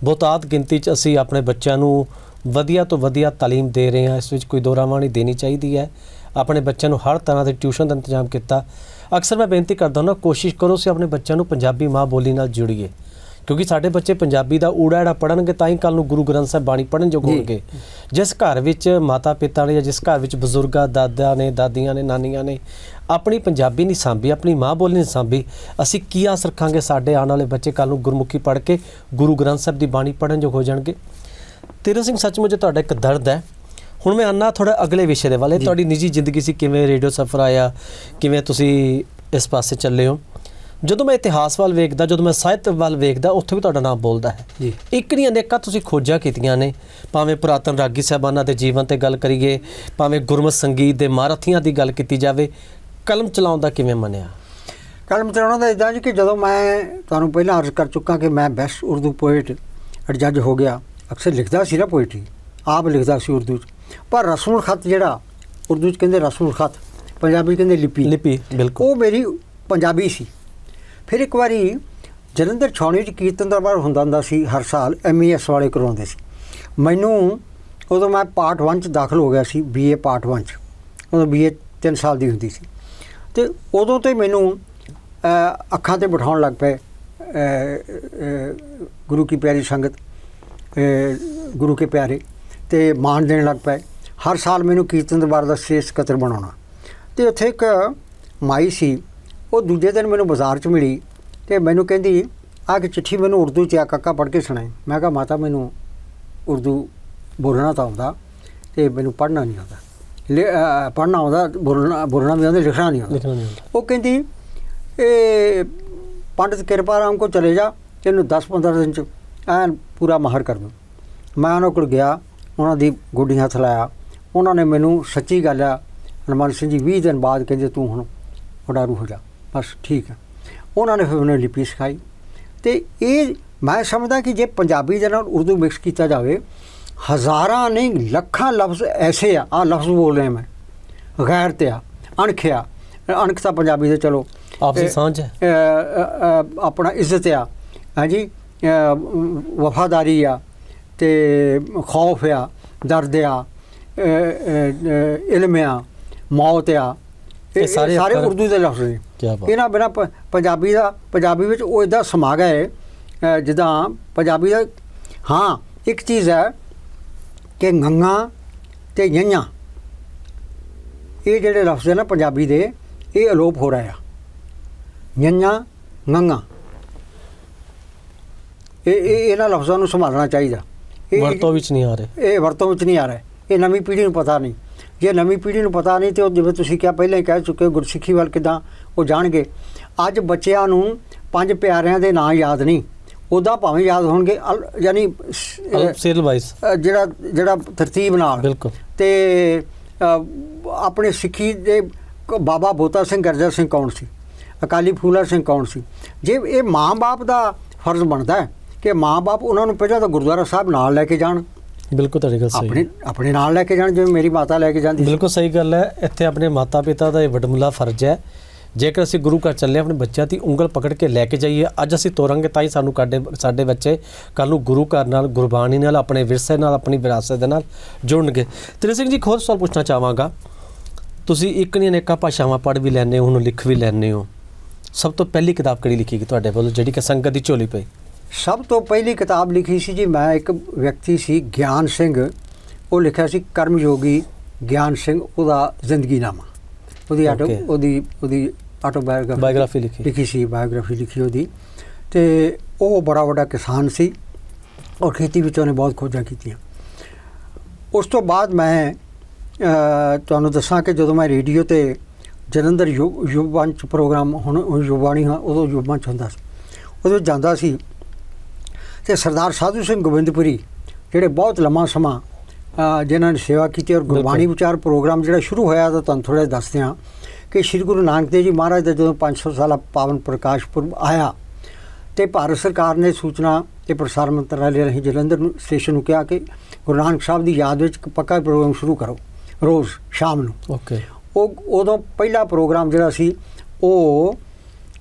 ਬਹੁਤਾਤ ਗਿਣਤੀ 'ਚ ਅਸੀਂ ਆਪਣੇ ਬੱਚਿਆਂ ਨੂੰ ਵਧੀਆ ਤੋਂ ਵਧੀਆ ਤਾਲੀਮ ਦੇ ਰਹੇ ਹਾਂ। ਇਸ ਵਿੱਚ ਕੋਈ ਦੋਰਾਵਾਂ ਨਹੀਂ ਦੇਣੀ ਚਾਹੀਦੀ ਹੈ। ਆਪਣੇ ਬੱਚਿਆਂ ਨੂੰ ਹਰ ਤਰ੍ਹਾਂ ਦੇ ਟਿਊਸ਼ਨ ਦਾ ਇੰਤਜ਼ਾਮ ਕੀਤਾ। ਅਕਸਰ ਮੈਂ ਬੇਨਤੀ ਕਰਦਾ ਹਾਂ ਕੋਸ਼ਿਸ਼ ਕਰੋ ਸੀ ਆਪਣੇ ਬੱਚਿਆਂ ਨੂੰ ਪੰਜਾਬੀ ਮਾਂ ਬੋਲੀ ਨਾਲ ਜੁੜੀਏ। ਕਿਉਂਕਿ ਸਾਡੇ ਬੱਚੇ ਪੰਜਾਬੀ ਦਾ ਊੜਾ ਐੜਾ ਪੜਨਗੇ ਤਾਂ ਹੀ ਕੱਲ ਨੂੰ ਗੁਰੂ ਗ੍ਰੰਥ ਸਾਹਿਬ ਬਾਣੀ ਪੜਨ ਜੋਗ ਜੀ। ਹੋਣਗੇ। ਜਿਸ ਘਰ ਵਿੱਚ ਮਾਤਾ ਪਿਤਾ ਨੇ ਜਾਂ ਜਿਸ ਘਰ ਵਿੱਚ ਬਜ਼ੁਰਗਾਂ ਦਾਦਾ ਨੇ ਦਾਦੀਆਂ ਨੇ ਨਾਨੀਆਂ ਨੇ ਆਪਣੀ ਪੰਜਾਬੀ ਨਹੀਂ ਸਾਂਭੀ ਆਪਣੀ ਮਾਂ ਬੋਲੀ ਨਹੀਂ ਸਾਂਭੀ ਅਸੀਂ ਕੀ ਆਸ ਰੱਖਾਂਗੇ ਸਾਡੇ ਆਉਣ ਵਾਲੇ ਬੱਚੇ ਕੱਲ ਨੂੰ ਗੁਰਮੁਖੀ ਪੜ੍ਹ ਕੇ ਗੁਰੂ ਗ੍ਰੰਥ ਸਾਹਿਬ ਦੀ ਬਾਣੀ ਪੜਨ ਜੋਗ ਹੋ ਜਾਣਗੇ? ਤੇਰਾ ਸਿੰਘ ਸੱਚਮੁੱਚ ਤੁਹਾਡਾ ਇੱਕ ਦਰਦ ਹੈ। ਹੁਣ ਮੈਂ ਆਨਾ ਥੋੜਾ ਅਗਲੇ ਵਿਸ਼ੇ ਦੇ ਵੱਲ। ਤੁਹਾਡੀ ਨਿੱਜੀ ਜ਼ਿੰਦਗੀ ਸੀ ਕਿਵੇਂ ਰੇਡੀਓ ਸਫ਼ਰ ਆਇਆ ਕਿਵੇਂ ਤੁਸੀਂ ਇਸ ਪਾਸੇ ਚੱਲੇ ਹੋ? ਜਦੋਂ ਮੈਂ ਇਤਿਹਾਸ ਵੱਲ ਵੇਖਦਾ ਜਦੋਂ ਮੈਂ ਸਾਹਿਤ ਵੱਲ ਵੇਖਦਾ ਉੱਥੇ ਵੀ ਤੁਹਾਡਾ ਨਾਮ ਬੋਲਦਾ ਹੈ। ਜੀ। ਇੱਕ ਨਹੀਂ ਅਨੇਕਾਂ ਤੁਸੀਂ ਖੋਜਾਂ ਕੀਤੀਆਂ ਨੇ। ਭਾਵੇਂ ਪੁਰਾਤਨ ਰਾਗੀ ਸਾਹਿਬਾਨਾਂ ਦੇ ਜੀਵਨ ਤੇ ਗੱਲ ਕਰੀਏ ਭਾਵੇਂ ਗੁਰਮਤ ਸੰਗੀਤ ਦੇ ਮਹਾਰਥੀਆਂ ਦੀ ਗੱਲ ਕੀਤੀ ਜਾਵੇ ਕਲਮ ਚਲਾਉਣ ਦਾ ਕਿਵੇਂ ਮੰਨਿਆ? ਕਲਮ ਚਲਾਉਣਾ ਦਾ ਇਦਾਂ ਜੀ ਕਿ ਜਦੋਂ ਮੈਂ ਤੁਹਾਨੂੰ ਪਹਿਲਾਂ ਅਰਜ਼ ਕਰ ਚੁੱਕਾ ਕਿ ਮੈਂ ਬੈਸਟ ਉਰਦੂ ਪੋਇਟ ਐਡਜੱਜ ਹੋ ਗਿਆ। ਅਕਸਰ ਲਿਖਦਾ ਸੀ ਨਾ ਪੋਇਟਰੀ ਆਪ ਲਿਖਦਾ ਸੀ ਉਰਦੂ ਚ। ਪਰ ਰਸਮੁਲ ਖਤ ਜਿਹੜਾ ਉਰਦੂ ਚ ਕਹਿੰਦੇ ਰਸਮੁਲ ਖਤ ਪੰਜਾਬੀ ਕਹਿੰਦੇ ਲਿਪੀ। ਲਿਪੀ ਬਿਲਕੁਲ। ਉਹ ਮੇਰੀ ਪੰਜਾਬੀ ਸੀ। ਫਿਰ ਇੱਕ ਵਾਰੀ ਜਲੰਧਰ ਛਾਉਣੀ ਚ ਕੀਰਤਨ ਦਰਬਾਰ ਹੁੰਦਾ ਹੁੰਦਾ ਸੀ, ਹਰ ਸਾਲ ਐਮਈਐਸ ਵਾਲੇ ਕਰਵਾਉਂਦੇ ਸੀ। ਮੈਨੂੰ ਉਦੋਂ ਮੈਂ ਪਾਰਟ 1 ਚ ਦਾਖਲ ਹੋ ਗਿਆ ਸੀ ਬੀਏ ਪਾਰਟ 1 ਚ। ਉਦੋਂ ਬੀਏ 3 ਸਾਲ ਦੀ ਹੁੰਦੀ ਸੀ। ਤੇ ਉਦੋਂ ਤੋਂ ਮੈਨੂੰ ਅੱਖਾਂ ਤੇ ਬਿਠਾਉਣ ਲੱਗ ਪਏ ਗੁਰੂ ਕੀ ਪਿਆਰੀ ਸੰਗਤ ਗੁਰੂ ਕੇ ਪਿਆਰੇ, ਤੇ ਮਾਣ ਦੇਣ ਲੱਗ ਪਏ। ਹਰ ਸਾਲ ਮੈਨੂੰ ਕੀਰਤਨ ਦਰਬਾਰ ਦਾ ਸ੍ਰੇਸ਼ਟ ਕਤਰ ਬਣਾਉਣਾ। ਤੇ ਉੱਥੇ ਇੱਕ ਮਾਈ ਸੀ ਉਹ ਦੂਜੇ ਦਿਨ ਮੈਨੂੰ ਬਾਜ਼ਾਰ 'ਚ ਮਿਲੀ ਤੇ ਮੈਨੂੰ ਕਹਿੰਦੀ ਆ ਕਿ ਚਿੱਠੀ ਮੈਨੂੰ ਉਰਦੂ 'ਚ ਆ ਕਾਕਾ ਪੜ੍ਹ ਕੇ ਸੁਣਾਏ ਮੈਂ ਕਿਹਾ ਮਾਤਾ ਮੈਨੂੰ ਉਰਦੂ ਬੋਲਣਾ ਤਾਂ ਆਉਂਦਾ ਤੇ ਮੈਨੂੰ ਪੜ੍ਹਨਾ ਨਹੀਂ ਆਉਂਦਾ। ਪੜ੍ਹਨਾ ਆਉਂਦਾ ਬੋਲਣਾ ਬੋਲਣਾ ਵੀ ਆਉਂਦਾ ਲਿਖਣਾ ਨਹੀਂ ਆਉਂਦਾ। ਲਿਖਣਾ ਨਹੀਂ ਆਉਂਦਾ। ਉਹ ਕਹਿੰਦੀ ਇਹ ਪੰਡਿਤ ਕਿਰਪਾ ਰਾਮ ਕੋ ਚਲੇ ਜਾ ਤੈਨੂੰ 10-15 ਦਿਨ ਚ ਐਨ ਪੂਰਾ ਮਾਹਰ ਕਰ ਦੂੰ। ਮੈਂ ਉਹਨਾਂ ਕੋਲ ਗਿਆ ਉਹਨਾਂ ਦੀ ਗੋਡੀ ਹੱਥ ਲਾਇਆ। ਉਹਨਾਂ ਨੇ ਮੈਨੂੰ ਸੱਚੀ ਗੱਲ ਆ ਹਨੂੰਮਾਨ ਸਿੰਘ ਜੀ 20 ਦਿਨ ਬਾਅਦ ਕਹਿੰਦੇ ਤੂੰ ਹੁਣ ਉਡਾਰੂ ਹੋ ਜਾ। ਬਸ ਠੀਕ ਹੈ ਉਹਨਾਂ ਨੇ ਫਿਰ ਮੈਨੂੰ ਲਿਪੀ ਸਿਖਾਈ। ਤੇ ਇਹ ਮੈਂ ਸਮਝਦਾ ਕਿ ਜੇ ਪੰਜਾਬੀ ਦੇ ਨਾਲ ਉਰਦੂ ਮਿਕਸ ਕੀਤਾ ਜਾਵੇ ਹਜ਼ਾਰਾਂ ਨਹੀਂ ਲੱਖਾਂ ਲਫ਼ਜ਼ ਐਸੇ ਆ ਆ ਲਫ਼ਜ਼ ਬੋਲ ਰਿਹਾ ਮੈਂ। ਗੈਰ ਤੇ ਆ ਅਣਖਿਆ ਅਣਖ ਤਾਂ ਪੰਜਾਬੀ ਦੇ ਚਲੋ ਆਪਸੀ ਸਾਂਝ ਹੈ ਆਪਣਾ ਇੱਜ਼ਤ ਆ। ਹਾਂਜੀ ਵਫਾਦਾਰੀ ਆ ਤੇ ਖੌਫ ਆ ਦਰਦ ਆ ਇਲਮ ਆ ਮੌਤ ਆ। ਇਹ ਸਾਰੇ ਉਰਦੂ ਦੇ ਲਫ਼ਜ਼ ਨੇ। ਕੀ ਬਾਤ। ਇਹਨਾਂ ਬਿਨਾ ਪੰਜਾਬੀ ਦਾ ਪੰਜਾਬੀ ਵਿੱਚ ਉਹ ਇਦਾਂ ਸਮਾ ਗਏ ਅ, ਜਿੱਦਾਂ ਪੰਜਾਬੀ ਦਾ ਹਾਂ ਇੱਕ ਚੀਜ਼ ਹੈ ਕਿ ਗੰਗਾ ਤੇ ਯਈਆਂ ਇਹ ਜਿਹੜੇ ਲਫ਼ਜ਼ ਹੈ ਨਾ ਪੰਜਾਬੀ ਦੇ ਇਹ ਅਲੋਪ ਹੋ ਰਹੇ ਆ। ਯਈਆਂ ਗੰਗਾ। ਇਹ ਇਹ ਇਹਨਾਂ ਲਫ਼ਜ਼ਾਂ ਨੂੰ ਸੰਭਾਲਣਾ ਚਾਹੀਦਾ। ਇਹ- ਵਰਤੋਂ ਵਿੱਚ ਨਹੀਂ ਆ ਰਹੇ। ਇਹ ਵਰਤੋਂ ਵਿੱਚ ਨਹੀਂ ਆ ਰਿਹਾ। ਇਹ ਨਵੀਂ ਪੀੜ੍ਹੀ ਨੂੰ ਪਤਾ ਨਹੀਂ। ਜੇ ਨਵੀਂ ਪੀੜ੍ਹੀ ਨੂੰ ਪਤਾ ਨਹੀਂ ਤੇ ਉਹ ਜਿਵੇਂ ਤੁਸੀਂ ਕਿਹਾ ਪਹਿਲਾਂ ਹੀ ਕਹਿ ਚੁੱਕੇ ਹੋ, ਗੁਰਸਿੱਖੀ ਵੱਲ ਕਿਦਾਂ ਉਹ ਜਾਣਗੇ। ਅੱਜ ਬੱਚਿਆਂ ਨੂੰ ਪੰਜ ਪਿਆਰਿਆਂ ਦੇ ਨਾਂ ਯਾਦ ਨਹੀਂ। ਉਦਾਂ ਭਾਵੇਂ ਯਾਦ ਹੋਣਗੇ ਯਾਨੀ ਸੀਰੀਅਲ ਵਾਈਜ਼ ਜਿਹੜਾ ਜਿਹੜਾ ਤਰਤੀਬ ਨਾਲ। ਬਿਲਕੁਲ। ਤੇ ਆਪਣੇ ਸਿੱਖੀ ਦੇ ਬਾਬਾ ਬੋਤਾ ਸਿੰਘ ਗਰਜਾ ਸਿੰਘ ਕੌਣ ਸੀ? ਅਕਾਲੀ ਫੂਲਾ ਸਿੰਘ ਕੌਣ ਸੀ? ਜੇ ਇਹ ਮਾਂ-ਬਾਪ ਦਾ ਫਰਜ਼ ਬਣਦਾ ਹੈ ਕਿ ਮਾਂ-ਬਾਪ ਉਹਨਾਂ ਨੂੰ ਪਹਿਲਾਂ ਤਾਂ ਗੁਰਦੁਆਰਾ ਸਾਹਿਬ ਨਾਲ ਲੈ ਕੇ ਜਾਣ। ਬਿਲਕੁਲ ਤੁਹਾਡੀ ਗੱਲ ਸਹੀ ਆਪਣੇ। ਆਪਣੇ ਨਾਲ ਲੈ ਕੇ ਜਾਣ ਜਿਵੇਂ ਮੇਰੀ ਮਾਤਾ ਲੈ ਕੇ ਜਾਂਦੀ ਬਿਲਕੁਲ ਸਹੀ ਗੱਲ ਹੈ। ਇੱਥੇ ਆਪਣੇ ਮਾਤਾ ਪਿਤਾ ਦਾ ਇਹ ਵੱਡਮੁੱਲਾ ਫਰਜ਼ ਹੈ। ਜੇਕਰ ਅਸੀਂ ਗੁਰੂ ਘਰ ਚੱਲੇ ਆਪਣੇ ਬੱਚਿਆਂ ਦੀ ਉਂਗਲ ਪਕੜ ਕੇ ਲੈ ਕੇ ਜਾਈਏ ਅੱਜ ਅਸੀਂ ਤੋਰਾਂਗੇ ਤਾਂ ਹੀ ਸਾਨੂੰ ਕਾਡੇ ਸਾਡੇ ਬੱਚੇ ਕੱਲ ਨੂੰ ਗੁਰੂ ਘਰ ਨਾਲ ਗੁਰਬਾਣੀ ਨਾਲ ਆਪਣੇ ਵਿਰਸੇ ਨਾਲ ਆਪਣੀ ਵਿਰਾਸਤ ਦੇ ਨਾਲ ਜੁੜਨਗੇ। ਤ੍ਰਿ ਸਿੰਘ ਜੀ ਹੋਰ ਸਵਾਲ ਪੁੱਛਣਾ ਚਾਹਾਂਗਾ। ਤੁਸੀਂ ਇੱਕ ਨਹੀਂ ਅਨੇਕਾਂ ਭਾਸ਼ਾਵਾਂ ਪੜ੍ਹ ਵੀ ਲੈਂਦੇ ਹੋ ਉਹਨੂੰ ਲਿਖ ਵੀ ਲੈਂਦੇ ਹੋ। ਸਭ ਤੋਂ ਪਹਿਲੀ ਕਿਤਾਬ ਕਿਹੜੀ ਲਿਖੀ ਗਈ ਤੁਹਾਡੇ ਵੱਲੋਂ ਜਿਹੜੀ ਕਿ ਸੰਗਤ ਦੀ ਝੋਲੀ ਪਈ? ਸਭ ਤੋਂ ਪਹਿਲੀ ਕਿਤਾਬ ਲਿਖੀ ਸੀ ਜੀ ਮੈਂ ਇੱਕ ਵਿਅਕਤੀ ਸੀ ਗਿਆਨ ਸਿੰਘ। ਉਹ ਲਿਖਿਆ ਸੀ ਕਰਮ ਯੋਗੀ ਗਿਆਨ ਸਿੰਘ ਉਹਦਾ ਜ਼ਿੰਦਗੀਨਾਮਾ। ਉਹਦੀ ਆਟੋ. ਉਹਦੀ ਉਹਦੀ ਆਟੋਬਾਇਓਗ੍ਰਾਫੀ ਬਾਇਓਗ੍ਰਾਫੀ ਲਿਖੀ। ਲਿਖੀ ਸੀ ਬਾਇਓਗ੍ਰਾਫੀ ਲਿਖੀ ਉਹਦੀ। ਤੇ ਉਹ ਬੜਾ ਵੱਡਾ ਕਿਸਾਨ ਸੀ ਔਰ ਖੇਤੀ ਵਿੱਚ ਉਹਨੇ ਬਹੁਤ ਖੋਜਾਂ ਕੀਤੀਆਂ। ਉਸ ਤੋਂ ਬਾਅਦ ਮੈਂ ਤੁਹਾਨੂੰ ਦੱਸਾਂ ਕਿ ਜਦੋਂ ਮੈਂ ਰੇਡੀਓ ਤੇ ਜਲੰਧਰ ਯੁ- ਯੁਵ ਮੰਚ ਪ੍ਰੋਗਰਾਮ ਹੁਣ ਯੁਵਾਣੀ ਹਾਂ ਉਦੋਂ ਯੁਵ ਮੰਚ ਹੁੰਦਾ ਸੀ। ਉਦੋਂ ਜਾਂਦਾ ਸੀ। ਤੇ ਸਰਦਾਰ ਸਾਧੂ ਸਿੰਘ ਗੋਬਿੰਦਪੁਰੀ ਜਿਹੜੇ ਬਹੁਤ ਲੰਮਾ ਸਮਾਂ ਜਿਨ੍ਹਾਂ ਨੇ ਸੇਵਾ ਕੀਤੀ ਔਰ ਗੁਰਬਾਣੀ। ਵਿਚਾਰ ਪ੍ਰੋਗਰਾਮ ਜਿਹੜਾ ਸ਼ੁਰੂ ਹੋਇਆ ਤਾਂ ਤੁਹਾਨੂੰ ਥੋੜਾ ਦੱਸਦੇ ਹਾਂ ਕਿ ਸ੍ਰੀ ਗੁਰੂ ਨਾਨਕ ਦੇਵ ਜੀ ਮਹਾਰਾਜ ਦਾ ਜਦੋਂ 500 ਸਾਲਾ ਪਾਵਨ ਪ੍ਰਕਾਸ਼ ਪੁਰਬ ਆਇਆ ਤੇ ਭਾਰਤ ਸਰਕਾਰ ਨੇ ਸੂਚਨਾ ਤੇ ਪ੍ਰਸਾਰ ਮੰਤਰਾਲੇ ਰਾਹੀਂ ਜਲੰਧਰ ਨੂੰ ਸਟੇਸ਼ਨ ਨੂੰ ਕਿਹਾ ਕਿ ਗੁਰੂ ਨਾਨਕ ਸਾਹਿਬ ਦੀ ਯਾਦ ਵਿੱਚ ਇੱਕ ਪੱਕਾ ਪ੍ਰੋਗਰਾਮ ਸ਼ੁਰੂ ਕਰੋ ਰੋਜ਼ ਸ਼ਾਮ ਨੂੰ ਓਕੇ ਉਹ ਉਦੋਂ ਪਹਿਲਾ ਪ੍ਰੋਗਰਾਮ ਜਿਹੜਾ ਸੀ ਉਹ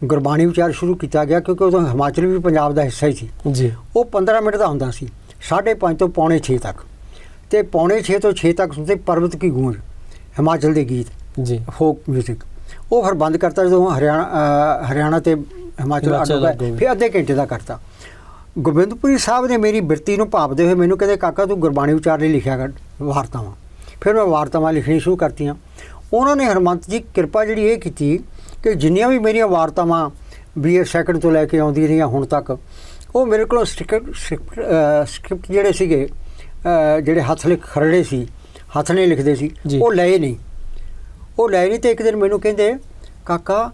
ਗੁਰਬਾਣੀ ਵਿਚਾਰ ਸ਼ੁਰੂ ਕੀਤਾ ਗਿਆ ਕਿਉਂਕਿ ਉਦੋਂ ਹਿਮਾਚਲ ਵੀ ਪੰਜਾਬ ਦਾ ਹਿੱਸਾ ਹੀ ਸੀ। ਜੀ। ਉਹ 15 ਮਿੰਟ ਦਾ ਹੁੰਦਾ ਸੀ। 5:30 ਤੋਂ ਪੌਣੇ 6 ਤੱਕ। ਤੇ ਪੌਣੇ 6 ਤੋਂ 6 ਤੱਕ ਸੁਣਦੇ ਪਰਬਤ ਕੀ ਗੂੰਜ ਹਿਮਾਚਲ ਦੇ ਗੀਤ ਜੀ। ਫੋਕ 뮤직 ਉਹ ਫਿਰ ਬੰਦ ਕਰਤਾ ਜਦੋਂ ਹਰਿਆਣਾ ਹਰਿਆਣਾ ਤੇ ਹਿਮਾਚਲ ਅੱਡ ਹੋ ਗਏ। ਫਿਰ ਅੱਧੇ ਘੰਟੇ ਦਾ ਕਰਤਾ। ਗੋਬਿੰਦਪੁਰੀ ਸਾਹਿਬ ਨੇ ਮੇਰੀ ਬਿਰਤੀ ਨੂੰ ਭਾਪਦੇ ਹੋਏ ਮੈਨੂੰ ਕਹਿੰਦੇ ਕਾਕਾ ਤੂੰ ਗੁਰਬਾਣੀ ਵਿਚਾਰ ਲਈ ਲਿਖਿਆ ਕਰ ਵਾਰਤਾਵਾਂ। ਫਿਰ ਮੈਂ ਵਾਰਤਾਵਾਂ ਲਿਖਣੀ ਸ਼ੁਰੂ ਕਰਤੀਆਂ। ਉਹਨਾਂ ਨੇ ਹਰਮੰਤ ਜੀ ਕਿਰਪਾ ਜਿਹੜੀ ਇਹ ਕੀਤੀ ਕਿ ਜਿੰਨੀਆਂ ਵੀ ਮੇਰੀਆਂ ਵਾਰਤਾਵਾਂ ਬੀਏ ਸੈਕੰਡ ਤੋਂ ਲੈ ਕੇ ਆਉਂਦੀ ਰਹੀਆਂ ਹੁਣ ਤੱਕ ਉਹ ਮੇਰੇ ਕੋਲ ਸਕ੍ਰਿਪਟ ਸਕ੍ਰਿਪਟ ਜਿਹੜੇ ਸੀਗੇ ਜਿਹੜੇ ਹੱਥ ਲਿਖ ਖਰੜੇ ਸੀ ਹੱਥ ਨੇ ਲਿਖਦੇ ਸੀ। ਉਹ ਲਏ ਨਹੀਂ। ਉਹ ਲੈ ਨਹੀਂ ਤੇ ਇੱਕ ਦਿਨ ਮੈਨੂੰ ਕਹਿੰਦੇ ਕਾਕਾ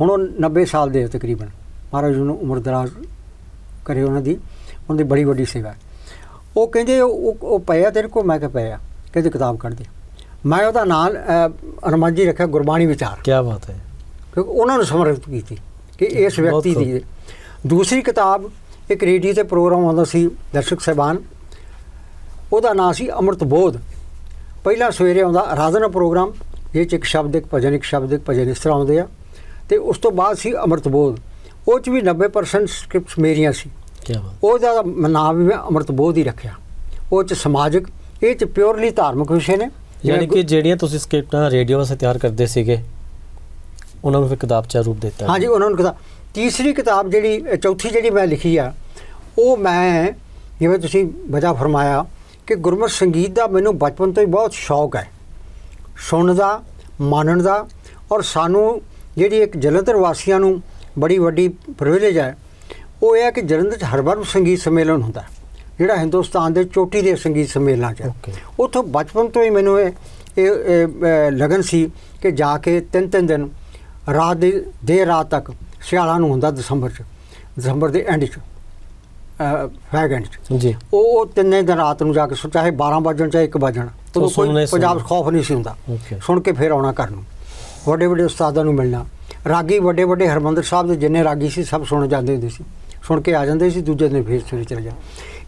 ਹੁਣ ਉਹ 90 ਸਾਲ ਦੇ ਤਕਰੀਬਨ। ਮਹਾਰਾਜ ਨੂੰ ਉਮਰ ਦਰਾਜ਼ ਕਰੇ ਉਹਨਾਂ ਦੀ ਉਹਨਾਂ ਦੀ ਬੜੀ ਵੱਡੀ ਸੇਵਾ। ਉਹ ਕਹਿੰਦੇ ਉਹ ਪਿਆ ਤੇਰੇ ਕੋਲ? ਮੈਂ ਕਿਹਾ ਪਿਆ ਕਹਿੰਦੇ ਕਿਤਾਬ ਕੱਢ ਦੇ। ਮੈਂ ਉਹਦਾ ਨਾਮ ਅਨਮਨ ਜੀ ਰੱਖਿਆ ਗੁਰਬਾਣੀ ਵਿਚਾਰ। ਕੀ ਬਾਤ ਹੈ। ਕਿਉਂਕਿ ਉਹਨਾਂ ਨੂੰ ਸਮਰਪਿਤ ਕੀਤੀ ਕਿ ਇਸ ਵਿਅਕਤੀ ਦੀ ਦੂਸਰੀ ਕਿਤਾਬ ਇੱਕ ਰੇਡੀਓ ਤੇ ਪ੍ਰੋਗਰਾਮ ਆਉਂਦਾ ਸੀ ਦਰਸ਼ਕ ਸਹਿਬਾਨ। ਉਹਦਾ ਨਾਂ ਸੀ ਅੰਮ੍ਰਿਤ ਬੋਧ। ਪਹਿਲਾ ਸਵੇਰੇ ਆਉਂਦਾ ਆਰਾਧਨਾ ਪ੍ਰੋਗਰਾਮ ਇਹ ਚ ਇੱਕ ਸ਼ਬਦ ਇੱਕ ਭਜਨ ਇੱਕ ਸ਼ਬਦ ਇੱਕ ਭਜਨ ਇਸ ਤਰ੍ਹਾਂ ਆਉਂਦੇ ਆ। ਤੇ ਉਸ ਤੋਂ ਬਾਅਦ ਸੀ ਅੰਮ੍ਰਿਤ ਬੋਧ। ਉਹ ਚ ਵੀ 90% ਸਕ੍ਰਿਪਟਸ ਮੇਰੀਆਂ ਸੀ। ਕੀ ਬਾਤ। ਉਹਦਾ ਨਾਮ ਵੀ ਮੈਂ ਅੰਮ੍ਰਿਤ ਬੋਧ ਹੀ ਰੱਖਿਆ। ਉਹ ਚ ਸਮਾਜਿਕ ਇਹ ਚ ਪਿਓਰਲੀ ਧਾਰਮਿਕ ਵਿਸ਼ੇ ਨੇ। ਯਾਨੀ ਕਿ ਜਿਹੜੀਆਂ ਤੁਸੀਂ ਸਕ੍ਰਿਪਟਾਂ ਰੇਡੀਓ ਵਾਸਤੇ ਤਿਆਰ ਕਰਦੇ ਸੀਗੇ ਉਹਨਾਂ ਨੂੰ ਫਿਰ ਕਿਤਾਬ ਚ ਰੂਪ ਦਿੱਤਾ ਹਾਂਜੀ ਉਹਨਾਂ ਨੂੰ ਕਿਤਾਬ ਤੀਸਰੀ ਕਿਤਾਬ ਜਿਹੜੀ ਚੌਥੀ ਜਿਹੜੀ ਮੈਂ ਲਿਖੀ ਆ ਉਹ ਮੈਂ ਜਿਵੇਂ ਤੁਸੀਂ ਵਜ੍ਹਾ ਫਰਮਾਇਆ ਕਿ ਗੁਰਮਤਿ ਸੰਗੀਤ ਦਾ ਮੈਨੂੰ ਬਚਪਨ ਤੋਂ ਹੀ ਬਹੁਤ ਸ਼ੌਕ ਹੈ। ਸੁਣਨ ਦਾ ਮੰਨਣ ਦਾ ਔਰ ਸਾਨੂੰ ਜਿਹੜੀ ਇੱਕ ਜਲੰਧਰ ਵਾਸੀਆਂ ਨੂੰ ਬੜੀ ਵੱਡੀ ਪ੍ਰਿਵਿਲੇਜ ਹੈ ਉਹ ਇਹ ਹੈ ਕਿ ਜਲੰਧਰ 'ਚ ਹਰ ਵਾਰ ਸੰਗੀਤ ਸੰਮੇਲਨ ਹੁੰਦਾ ਜਿਹੜਾ ਹਿੰਦੁਸਤਾਨ ਦੇ ਚੋਟੀ ਦੇ ਸੰਗੀਤ ਸੰਮੇਲਨਾਂ 'ਚ. ਉੱਥੋਂ ਬਚਪਨ ਤੋਂ ਹੀ ਮੈਨੂੰ ਇਹ ਲਗਨ ਸੀ ਕਿ ਜਾ ਕੇ ਤਿੰਨ ਤਿੰਨ ਦਿਨ ਰਾਤ ਦੇ ਦੇਰ ਰਾਤ ਤੱਕ ਸਿਆਲਾਂ ਨੂੰ ਹੁੰਦਾ ਦਸੰਬਰ 'ਚ ਦਸੰਬਰ ਦੇ ਐਂਡ 'ਚ ਫੈਗ ਐਂਡ 'ਚ। ਜੀ। ਉਹ ਤਿੰਨੇ ਦਿਨ ਰਾਤ ਨੂੰ ਜਾ ਕੇ ਚਾਹੇ 12 ਵਜਣ ਚਾਹੇ 1 ਵਜਣ ਉਦੋਂ ਕੋਈ ਪੰਜਾਬ। ਖੌਫ ਨਹੀਂ ਸੀ ਹੁੰਦਾ. ਸੁਣ ਕੇ ਫੇਰ ਆਉਣਾ ਘਰ ਨੂੰ। ਵੱਡੇ ਵੱਡੇ ਉਸਤਾਦਾਂ ਨੂੰ ਮਿਲਣਾ। ਰਾਗੀ ਵੱਡੇ ਵੱਡੇ ਹਰਮੰਦਰ ਸਾਹਿਬ ਦੇ ਜਿੰਨੇ ਰਾਗੀ ਸੀ ਸਭ ਸੁਣ ਜਾਂਦੇ ਹੁੰਦੇ ਸੀ। ਸੁਣ ਕੇ ਆ ਜਾਂਦੇ ਸੀ ਦੂਜੇ ਦਿਨ ਫੇਰ ਸਵੇਰੇ ਚਲੇ ਜਾ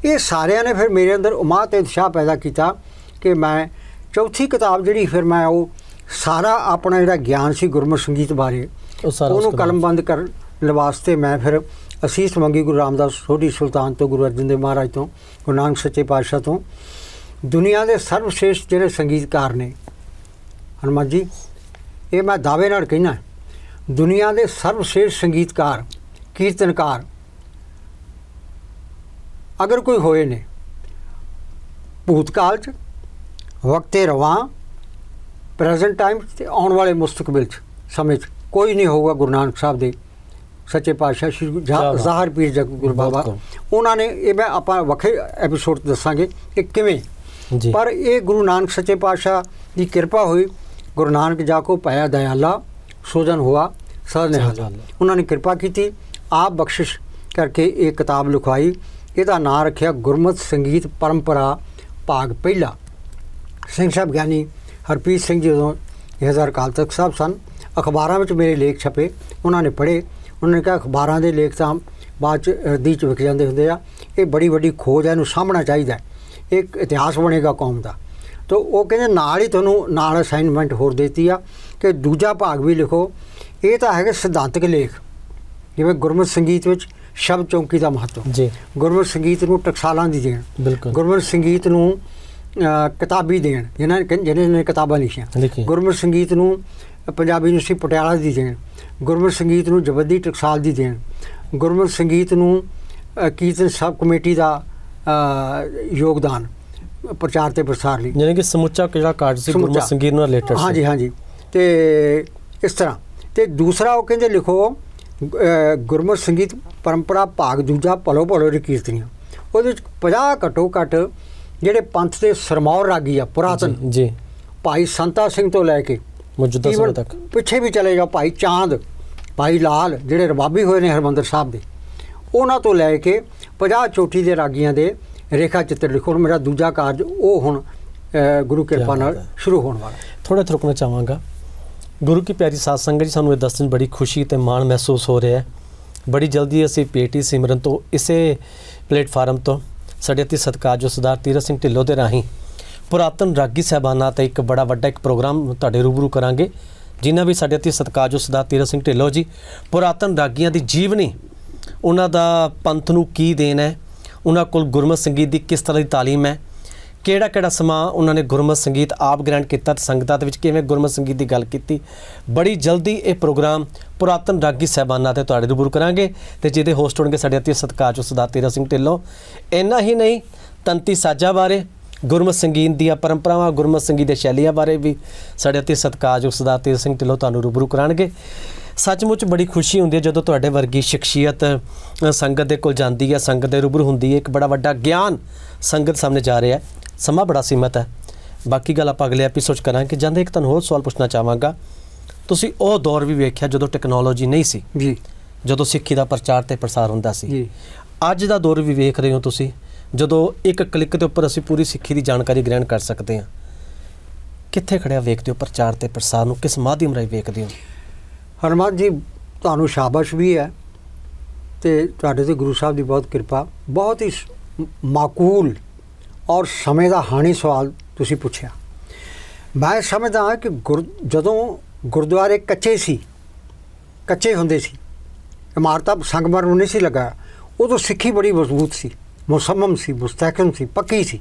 ਇਹ ਸਾਰਿਆਂ ਨੇ ਫਿਰ ਮੇਰੇ ਅੰਦਰ ਉਮਾਦ ਤੇ ਉਤਸ਼ਾਹ ਪੈਦਾ ਕੀਤਾ ਕਿ ਮੈਂ ਚੌਥੀ ਕਿਤਾਬ ਜਿਹੜੀ ਫਿਰ ਮੈਂ ਉਹ ਸਾਰਾ ਆਪਣਾ ਜਿਹੜਾ ਗਿਆਨ ਸੀ ਗੁਰਮਤਿ ਸੰਗੀਤ ਬਾਰੇ ਉਹ ਸਾਰਾ ਉਹਨੂੰ। ਕਲਮਬੰਦ ਕਰਨ ਵਾਸਤੇ ਮੈਂ ਫਿਰ ਅਸੀਸ ਮੰਗੀ ਗੁਰੂ ਰਾਮਦਾਸ ਸੋਢੀ ਸੁਲਤਾਨ ਤੋਂ ਗੁਰੂ ਅਰਜਨ ਦੇਵ ਮਹਾਰਾਜ ਤੋਂ ਗੁਰੂ ਨਾਨਕ ਸੱਚੇ ਪਾਤਸ਼ਾਹ ਤੋਂ ਦੁਨੀਆ ਦੇ ਸਰਵਸ਼੍ਰੇਸ਼ਟ ਜਿਹੜੇ ਸੰਗੀਤਕਾਰ ਨੇ ਹਨੂੰਮਾਨ ਜੀ ਇਹ ਮੈਂ ਦਾਅਵੇ ਨਾਲ ਕਹਿਣਾ ਦੁਨੀਆ ਦੇ ਸਰਵਸ਼੍ਰੇਸ਼ਟ ਸੰਗੀਤਕਾਰ ਕੀਰਤਨਕਾਰ ਅਗਰ ਕੋਈ ਹੋਏ ਨੇ ਭੂਤਕਾਲ ਚ ਵਕਤੇ ਰਵਾਂ ਪ੍ਰੈਜ਼ੈਂਟ ਟਾਈਮ ਤੇ ਆਉਣ ਵਾਲੇ ਮੁਸਤਕਬਲ ਚ ਸਮੇਂ ਚ ਕੋਈ ਨਹੀਂ ਹੋਊਗਾ ਗੁਰੂ ਨਾਨਕ ਸਾਹਿਬ ਦੇ ਸੱਚੇ ਪਾਤਸ਼ਾਹ ਸ਼੍ਰੀ। ਜ਼ਾਹਰ ਪੀਰ ਜਗ ਗੁਰੂ ਬਹੁਤ ਬਾਬਾ। ਉਹਨਾਂ ਨੇ ਇਹ ਮੈਂ ਆਪਾਂ ਵੱਖਰੇ ਐਪੀਸੋਡ ਦੱਸਾਂਗੇ ਕਿ ਕਿਵੇਂ ਪਰ ਇਹ ਗੁਰੂ ਨਾਨਕ ਸੱਚੇ ਪਾਤਸ਼ਾਹ ਦੀ ਕਿਰਪਾ ਹੋਈ ਗੁਰੂ ਨਾਨਕ ਜਾ ਕੋ ਪਾਇਆ ਦਇਆਲਾ ਸੋਜਨ ਹੁਆ ਸਰ ਨਿਹਾਲਾ ਨਿਹਾਲਾ। ਉਹਨਾਂ ਨੇ ਕਿਰਪਾ ਕੀਤੀ ਆਪ ਬਖਸ਼ਿਸ਼ ਕਰਕੇ ਇਹ ਕਿਤਾਬ ਲਿਖਵਾਈ ਇਹਦਾ ਨਾਂ ਰੱਖਿਆ ਗੁਰਮਤਿ ਸੰਗੀਤ ਪਰੰਪਰਾ ਭਾਗ ਪਹਿਲਾ ਸਿੰਘ ਸਾਹਿਬ ਗਿਆਨੀ ਹਰਪ੍ਰੀਤ ਸਿੰਘ ਜੀ ਜਦੋਂ 2000 ਅਕਾਲ ਤਖਤ ਸਾਹਿਬ ਸਨ। ਅਖਬਾਰਾਂ ਵਿੱਚ ਮੇਰੇ ਲੇਖ ਛਪੇ ਉਹਨਾਂ ਨੇ ਪੜ੍ਹੇ। ਉਹਨਾਂ ਨੇ ਕਿਹਾ ਅਖਬਾਰਾਂ ਦੇ ਲੇਖ ਤਾਂ ਬਾਅਦ ਚ ਰੱਦੀ ਚ ਵਿਕ ਜਾਂਦੇ ਹੁੰਦੇ ਆ। ਇਹ ਬੜੀ ਵੱਡੀ ਖੋਜ ਹੈ ਇਹਨੂੰ ਸਾਹਮਣਾ ਚਾਹੀਦਾ ਇੱਕ ਇਤਿਹਾਸ ਬਣੇਗਾ ਕੌਮ ਦਾ। ਤਾਂ ਉਹ ਕਹਿੰਦੇ ਨਾਲ ਹੀ ਤੁਹਾਨੂੰ ਨਾਲ ਅਸਾਈਨਮੈਂਟ ਹੋਰ ਦਿੱਤੀ ਆ ਕਿ ਦੂਜਾ ਭਾਗ ਵੀ ਲਿਖੋ। ਇਹ ਤਾਂ ਹੈਗਾ ਸਿਧਾਂਤਕ ਲੇਖ। ਜਿਵੇਂ ਗੁਰਮਤਿ ਸੰਗੀਤ ਵਿੱਚ ਸ਼ਬਦ ਚੌਂਕੀ ਦਾ ਮਹੱਤਵ। ਜੀ। ਗੁਰਮਤਿ ਸੰਗੀਤ ਨੂੰ ਟਕਸਾਲਾਂ ਦੀ ਦੇਣ। ਬਿਲਕੁਲ। ਗੁਰਮਤਿ ਸੰਗੀਤ ਨੂੰ ਕਿਤਾਬੀ ਦੇਣ ਜਿਨ੍ਹਾਂ ਨੇ ਜਿਹਨਾਂ ਨੇ ਕਿਤਾਬਾਂ ਲਿਖੀਆਂ। ਲਿਖੀ। ਗੁਰਮਤਿ ਸੰਗੀਤ ਨੂੰ ਪੰਜਾਬੀ ਯੂਨੀਵਰਸਿਟੀ ਪਟਿਆਲਾ ਦੀ ਦੇਣ। ਗੁਰਮਤਿ ਸੰਗੀਤ ਨੂੰ ਜਬੱਦੀ ਟਕਸਾਲ ਦੀ ਦੇਣ। ਗੁਰਮਤਿ ਸੰਗੀਤ ਨੂੰ ਕੀਰਤਨ ਸਬ ਕਮੇਟੀ ਦਾ ਯੋਗਦਾਨ ਪ੍ਰਚਾਰ ਤੇ ਪ੍ਰਸਾਰ ਲਈ। ਯਾਨੀ ਕਿ ਸਮੁੱਚਾ ਜਿਹੜਾ ਕਾਰਜ ਸੀ। ਗੁਰਮਤਿ ਸੰਗੀਤ ਨਾਲ ਰਿਲੇਟਡ ਸੀ? ਹਾਂਜੀ ਹਾਂਜੀ। ਤੇ ਇਸ ਤਰ੍ਹਾਂ। ਤੇ ਦੂਸਰਾ ਉਹ ਕਹਿੰਦੇ ਲਿਖੋ ਅ, ਗੁਰਮਤਿ ਸੰਗੀਤ ਪਰੰਪਰਾ ਭਾਗ ਦੂਜਾ ਭਲੋ ਭਲੋ ਦੀ ਕੀਰਤਨੀਆਂ। ਉਹਦੇ ਵਿੱਚ 50 ਘੱਟੋ ਘੱਟ ਜਿਹੜੇ ਪੰਥ ਦੇ ਸਰਮੌਰ ਰਾਗੀ ਆ ਪੁਰਾਤਨ ਜੀ, ਭਾਈ ਸੰਤਾ ਸਿੰਘ ਤੋਂ ਲੈ ਕੇ ਮੌਜੂਦਾ ਸਮੇਂ ਤੱਕ। ਪਿੱਛੇ ਵੀ ਚਲੇ ਜਾਓ ਭਾਈ ਚਾਂਦ ਭਾਈ ਲਾਲ ਜਿਹੜੇ ਰਬਾਬੀ ਹੋਏ ਨੇ ਹਰਮੰਦਰ ਸਾਹਿਬ ਦੇ। ਉਹਨਾਂ ਤੋਂ ਲੈ ਕੇ 50 ਚੋਟੀ ਦੇ ਰਾਗੀਆਂ ਦੇ ਰੇਖਾ ਚਿੱਤਰ ਲਿਖੋ ਮੇਰਾ ਦੂਜਾ ਕਾਰਜ ਉਹ ਹੁਣ ਗੁਰੂ ਕਿਰਪਾ ਨਾਲ। ਸ਼ੁਰੂ ਹੋਣ ਵਾਲਾ। ਥੋੜਾ ਰੁਕਣਾ ਚਾਹਾਂਗਾ। ਗੁਰੂ ਕੀ ਪਿਆਰੀ ਸਾਧ ਸੰਗਤ ਜੀ ਸਾਨੂੰ ਇਹ ਦੱਸਣ ਬੜੀ ਖੁਸ਼ੀ ਤੇ ਮਾਣ ਮਹਿਸੂਸ ਹੋ ਰਿਹਾ ਹੈ। ਬੜੀ ਜਲਦੀ ਅਸੀਂ ਪੀਟੀ ਸਿਮਰਨ ਤੋਂ ਇਸੇ ਪਲੇਟਫਾਰਮ ਤੋਂ ਸਾਡੇ ਅਤੀ ਸਤਿਕਾਰਯੋਗ ਸਰਦਾਰ ਤੀਰਥ ਸਿੰਘ ਢਿੱਲੋਂ ਦੇ ਰਾਹੀਂ ਪੁਰਾਤਨ ਰਾਗੀ ਸਾਹਿਬਾਨਾਂ ਤੇ ਇੱਕ ਬੜਾ ਵੱਡਾ ਇੱਕ ਪ੍ਰੋਗਰਾਮ ਤੁਹਾਡੇ ਰੂਬਰੂ ਕਰਾਂਗੇ, ਜਿਨ੍ਹਾਂ ਵੀ ਸਾਡੇ ਅਤੀ ਸਤਿਕਾਰਯੋਗ ਸਰਦਾਰ ਤੀਰਥ ਸਿੰਘ ਢਿੱਲੋਂ ਜੀ, ਪੁਰਾਤਨ ਰਾਗੀਆਂ ਦੀ ਜੀਵਨੀ, ਉਹਨਾਂ ਦਾ ਪੰਥ ਨੂੰ ਕੀ ਦੇਣ ਹੈ, ਉਹਨਾਂ ਕੋਲ ਗੁਰਮਤਿ ਸੰਗੀਤ ਦੀ ਕਿਸ ਤਰ੍ਹਾਂ ਦੀ ਤਾਲੀਮ ਹੈ ਕਿਹੜਾ ਕਿਹੜਾ ਸਮਾਂ ਉਹਨਾਂ ਨੇ ਗੁਰਮਤਿ ਸੰਗੀਤ ਆਪ ਗ੍ਰਹਿਣ ਕੀਤਾ ਤੇ ਸੰਗਤਾਂ ਦੇ ਵਿੱਚ ਕਿਵੇਂ ਗੁਰਮਤਿ ਸੰਗੀਤ ਦੀ ਗੱਲ ਕੀਤੀ? ਬੜੀ ਜਲਦੀ ਇਹ ਪ੍ਰੋਗਰਾਮ ਪੁਰਾਤਨ ਰਾਗੀ ਸਾਹਿਬਾਨਾਂ ਤੇ ਤੁਹਾਡੇ ਰੂਬਰੂ ਕਰਾਂਗੇ ਤੇ ਜਿਹਦੇ ਹੋਸਟ ਹੋਣਗੇ ਸਾਡੇ ਅਤੀ ਸਤਿਕਾਰਯੋਗ ਸਦਾ ਤੀਰਥ ਸਿੰਘ ਢਿੱਲੋਂ। ਇੰਨਾ ਹੀ ਨਹੀਂ, ਤੰਤੀ ਸਾਜਾ ਬਾਰੇ, ਗੁਰਮਤ ਸੰਗੀਤ ਦੀਆਂ ਪਰੰਪਰਾਵਾਂ, ਗੁਰਮਤਿ ਸੰਗੀਤ ਦੇ ਸ਼ੈਲੀਆਂ ਬਾਰੇ ਵੀ ਸਾਡੇ ਅਤੀ ਸਤਿਕਾਰਯੋਗ ਸਰਦਾਰ ਤੀਰਥ ਸਿੰਘ ਢਿੱਲੋਂ ਤੁਹਾਨੂੰ ਰੂਬਰੂ ਕਰਾਂਗੇ ਸੱਚਮੁੱਚ ਬੜੀ ਖੁਸ਼ੀ ਹੁੰਦੀ ਹੈ ਜਦੋਂ ਤੁਹਾਡੇ ਵਰਗੀ ਸ਼ਖਸੀਅਤ ਸੰਗਤ ਦੇ ਕੋਲ ਜਾਂਦੀ ਹੈ ਸੰਗਤ ਦੇ ਰੂਬਰੂ ਹੁੰਦੀ ਹੈ ਇੱਕ ਬੜਾ ਵੱਡਾ ਗਿਆਨ ਸੰਗਤ ਸਾਹਮਣੇ ਜਾ ਰਿਹਾ ਹੈ। ਸਮਾਂ ਬੜਾ ਸੀਮਤ ਹੈ। ਬਾਕੀ ਗੱਲ ਆਪਾਂ ਅਗਲੇ ਐਪੀਸੋਡ 'ਚ ਕਰਾਂਗੇ। ਜਾਂਦੇ ਇੱਕ ਤੁਹਾਨੂੰ ਹੋਰ ਸਵਾਲ ਪੁੱਛਣਾ ਚਾਹਾਂਗਾ। ਤੁਸੀਂ ਉਹ ਦੌਰ ਵੀ ਵੇਖਿਆ ਜਦੋਂ ਟੈਕਨੋਲੋਜੀ ਨਹੀਂ ਸੀ? ਜੀ। ਜਦੋਂ ਸਿੱਖੀ ਦਾ ਪ੍ਰਚਾਰ ਤੇ ਪ੍ਰਸਾਰ ਹੁੰਦਾ ਸੀ? ਜੀ। ਅੱਜ ਦਾ ਦੌਰ ਵੀ ਵੇਖ ਰਹੇ ਹੋ ਤੁਸੀਂ ਜਦੋਂ ਇੱਕ ਕਲਿੱਕ ਦੇ ਉੱਪਰ ਅਸੀਂ ਪੂਰੀ ਸਿੱਖੀ ਦੀ ਜਾਣਕਾਰੀ ਗ੍ਰਹਿਣ ਕਰ ਸਕਦੇ ਹਾਂ। ਕਿੱਥੇ ਖੜਿਆ ਵੇਖਦੇ ਹੋ ਪ੍ਰਚਾਰ ਤੇ ਪ੍ਰਸਾਰ ਨੂੰ? ਕਿਸ ਮਾਧਿਅਮ ਰਾਹੀਂ ਵੇਖਦੇ ਹੋ? ਹਰਮਨ ਜੀ, ਤੁਹਾਨੂੰ ਸ਼ਾਬਾਸ਼ ਵੀ ਹੈ ਤੇ ਤੁਹਾਡੇ ਤੇ ਗੁਰੂ ਸਾਹਿਬ ਦੀ ਬਹੁਤ ਕਿਰਪਾ। ਬਹੁਤ ਹੀ ਸ- ਮਾਕੂਲ ਔਰ ਸਮੇਂ ਦਾ ਹਾਣੀ ਸਵਾਲ ਤੁਸੀਂ ਪੁੱਛਿਆ। ਮੈਂ ਸਮਝਦਾ ਹਾਂ ਕਿ ਗੁਰ- ਜਦੋਂ ਗੁਰਦੁਆਰੇ ਕੱਚੇ ਸੀ, ਕੱਚੇ ਹੁੰਦੇ ਸੀ, ਇਮਾਰਤਾਂ ਸੰਗਮਰ ਨੂੰ ਨਹੀਂ ਸੀ ਲੱਗਾ ਉਦੋਂ ਸਿੱਖੀ ਬੜੀ ਮਜ਼ਬੂਤ ਸੀ, ਮੁਸੰਮਮ ਸੀ ਮੁਸਤਹਿਕਮ ਸੀ, ਪੱਕੀ ਸੀ,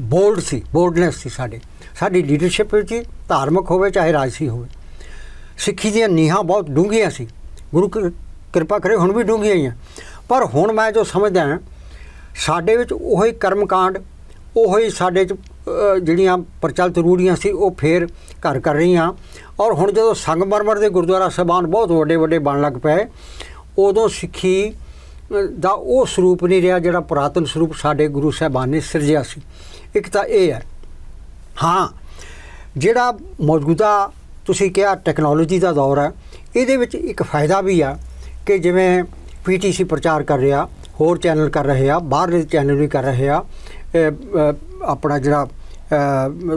ਬੋਲਡ ਸੀ, ਬੋਲਡਨੈਸ ਸੀ ਸਾਡੇ। ਸਾਡੀ ਲੀਡਰਸ਼ਿਪ ਵਿੱਚ ਹੀ ਧਾਰਮਿਕ ਹੋਵੇ, ਚਾਹੇ ਰਾਜਸੀ ਹੋਵੇ। ਸਿੱਖੀ ਦੀਆਂ ਨੀਹਾਂ ਬਹੁਤ ਡੂੰਘੀਆਂ ਸੀ। ਗੁਰੂ ਕਿਰ- ਕਿਰਪਾ ਕਰੇ ਹੁਣ ਵੀ ਡੂੰਘੀਆਂ ਹੀ ਆ। ਪਰ ਹੁਣ ਮੈਂ ਜੋ ਸਮਝਦਾ ਹਾਂ, ਸਾਡੇ ਵਿੱਚ ਉਹੀ ਕਰਮਕਾਂਡ, ਉਹੀ ਸਾਡੇ ਚ ਜਿਹੜੀਆਂ ਪ੍ਰਚਲਿਤ ਰੂੜੀਆਂ ਸੀ, ਉਹ ਫੇਰ ਘਰ ਕਰ ਰਹੀਆਂ। ਔਰ ਹੁਣ ਜਦੋਂ ਸੰਗਮਰਮਰ ਦੇ ਗੁਰਦੁਆਰਾ ਸਾਹਿਬਾਨ ਬਹੁਤ ਵੱਡੇ ਵੱਡੇ ਬਣ ਲੱਗ ਪਏ, ਉਦੋਂ ਸਿੱਖੀ ਦਾ ਉਹ ਸਰੂਪ ਨਹੀਂ ਰਿਹਾ ਜਿਹੜਾ ਪੁਰਾਤਨ ਸਰੂਪ ਸਾਡੇ ਗੁਰੂ ਸਾਹਿਬਾਨ ਨੇ ਸਿਰਜਿਆ ਸੀ। ਇੱਕ ਤਾਂ ਇਹ ਹੈ, ਹਾਂ, ਜਿਹੜਾ ਮੌਜੂਦਾ ਤੁਸੀਂ ਕਿਹਾ ਟੈਕਨੋਲੋਜੀ ਦਾ ਦੌਰ ਹੈ, ਇਹਦੇ ਵਿੱਚ ਇੱਕ ਫਾਇਦਾ ਵੀ ਆ ਕਿ ਜਿਵੇਂ ਪੀਟੀਸੀ ਪ੍ਰਚਾਰ ਕਰ ਰਿਹਾ, ਹੋਰ ਚੈਨਲ ਕਰ ਰਹੇ ਆ, ਬਾਹਰਲੇ ਚੈਨਲ ਵੀ ਕਰ ਰਹੇ ਆ ਆਪਣਾ ਜਿਹੜਾ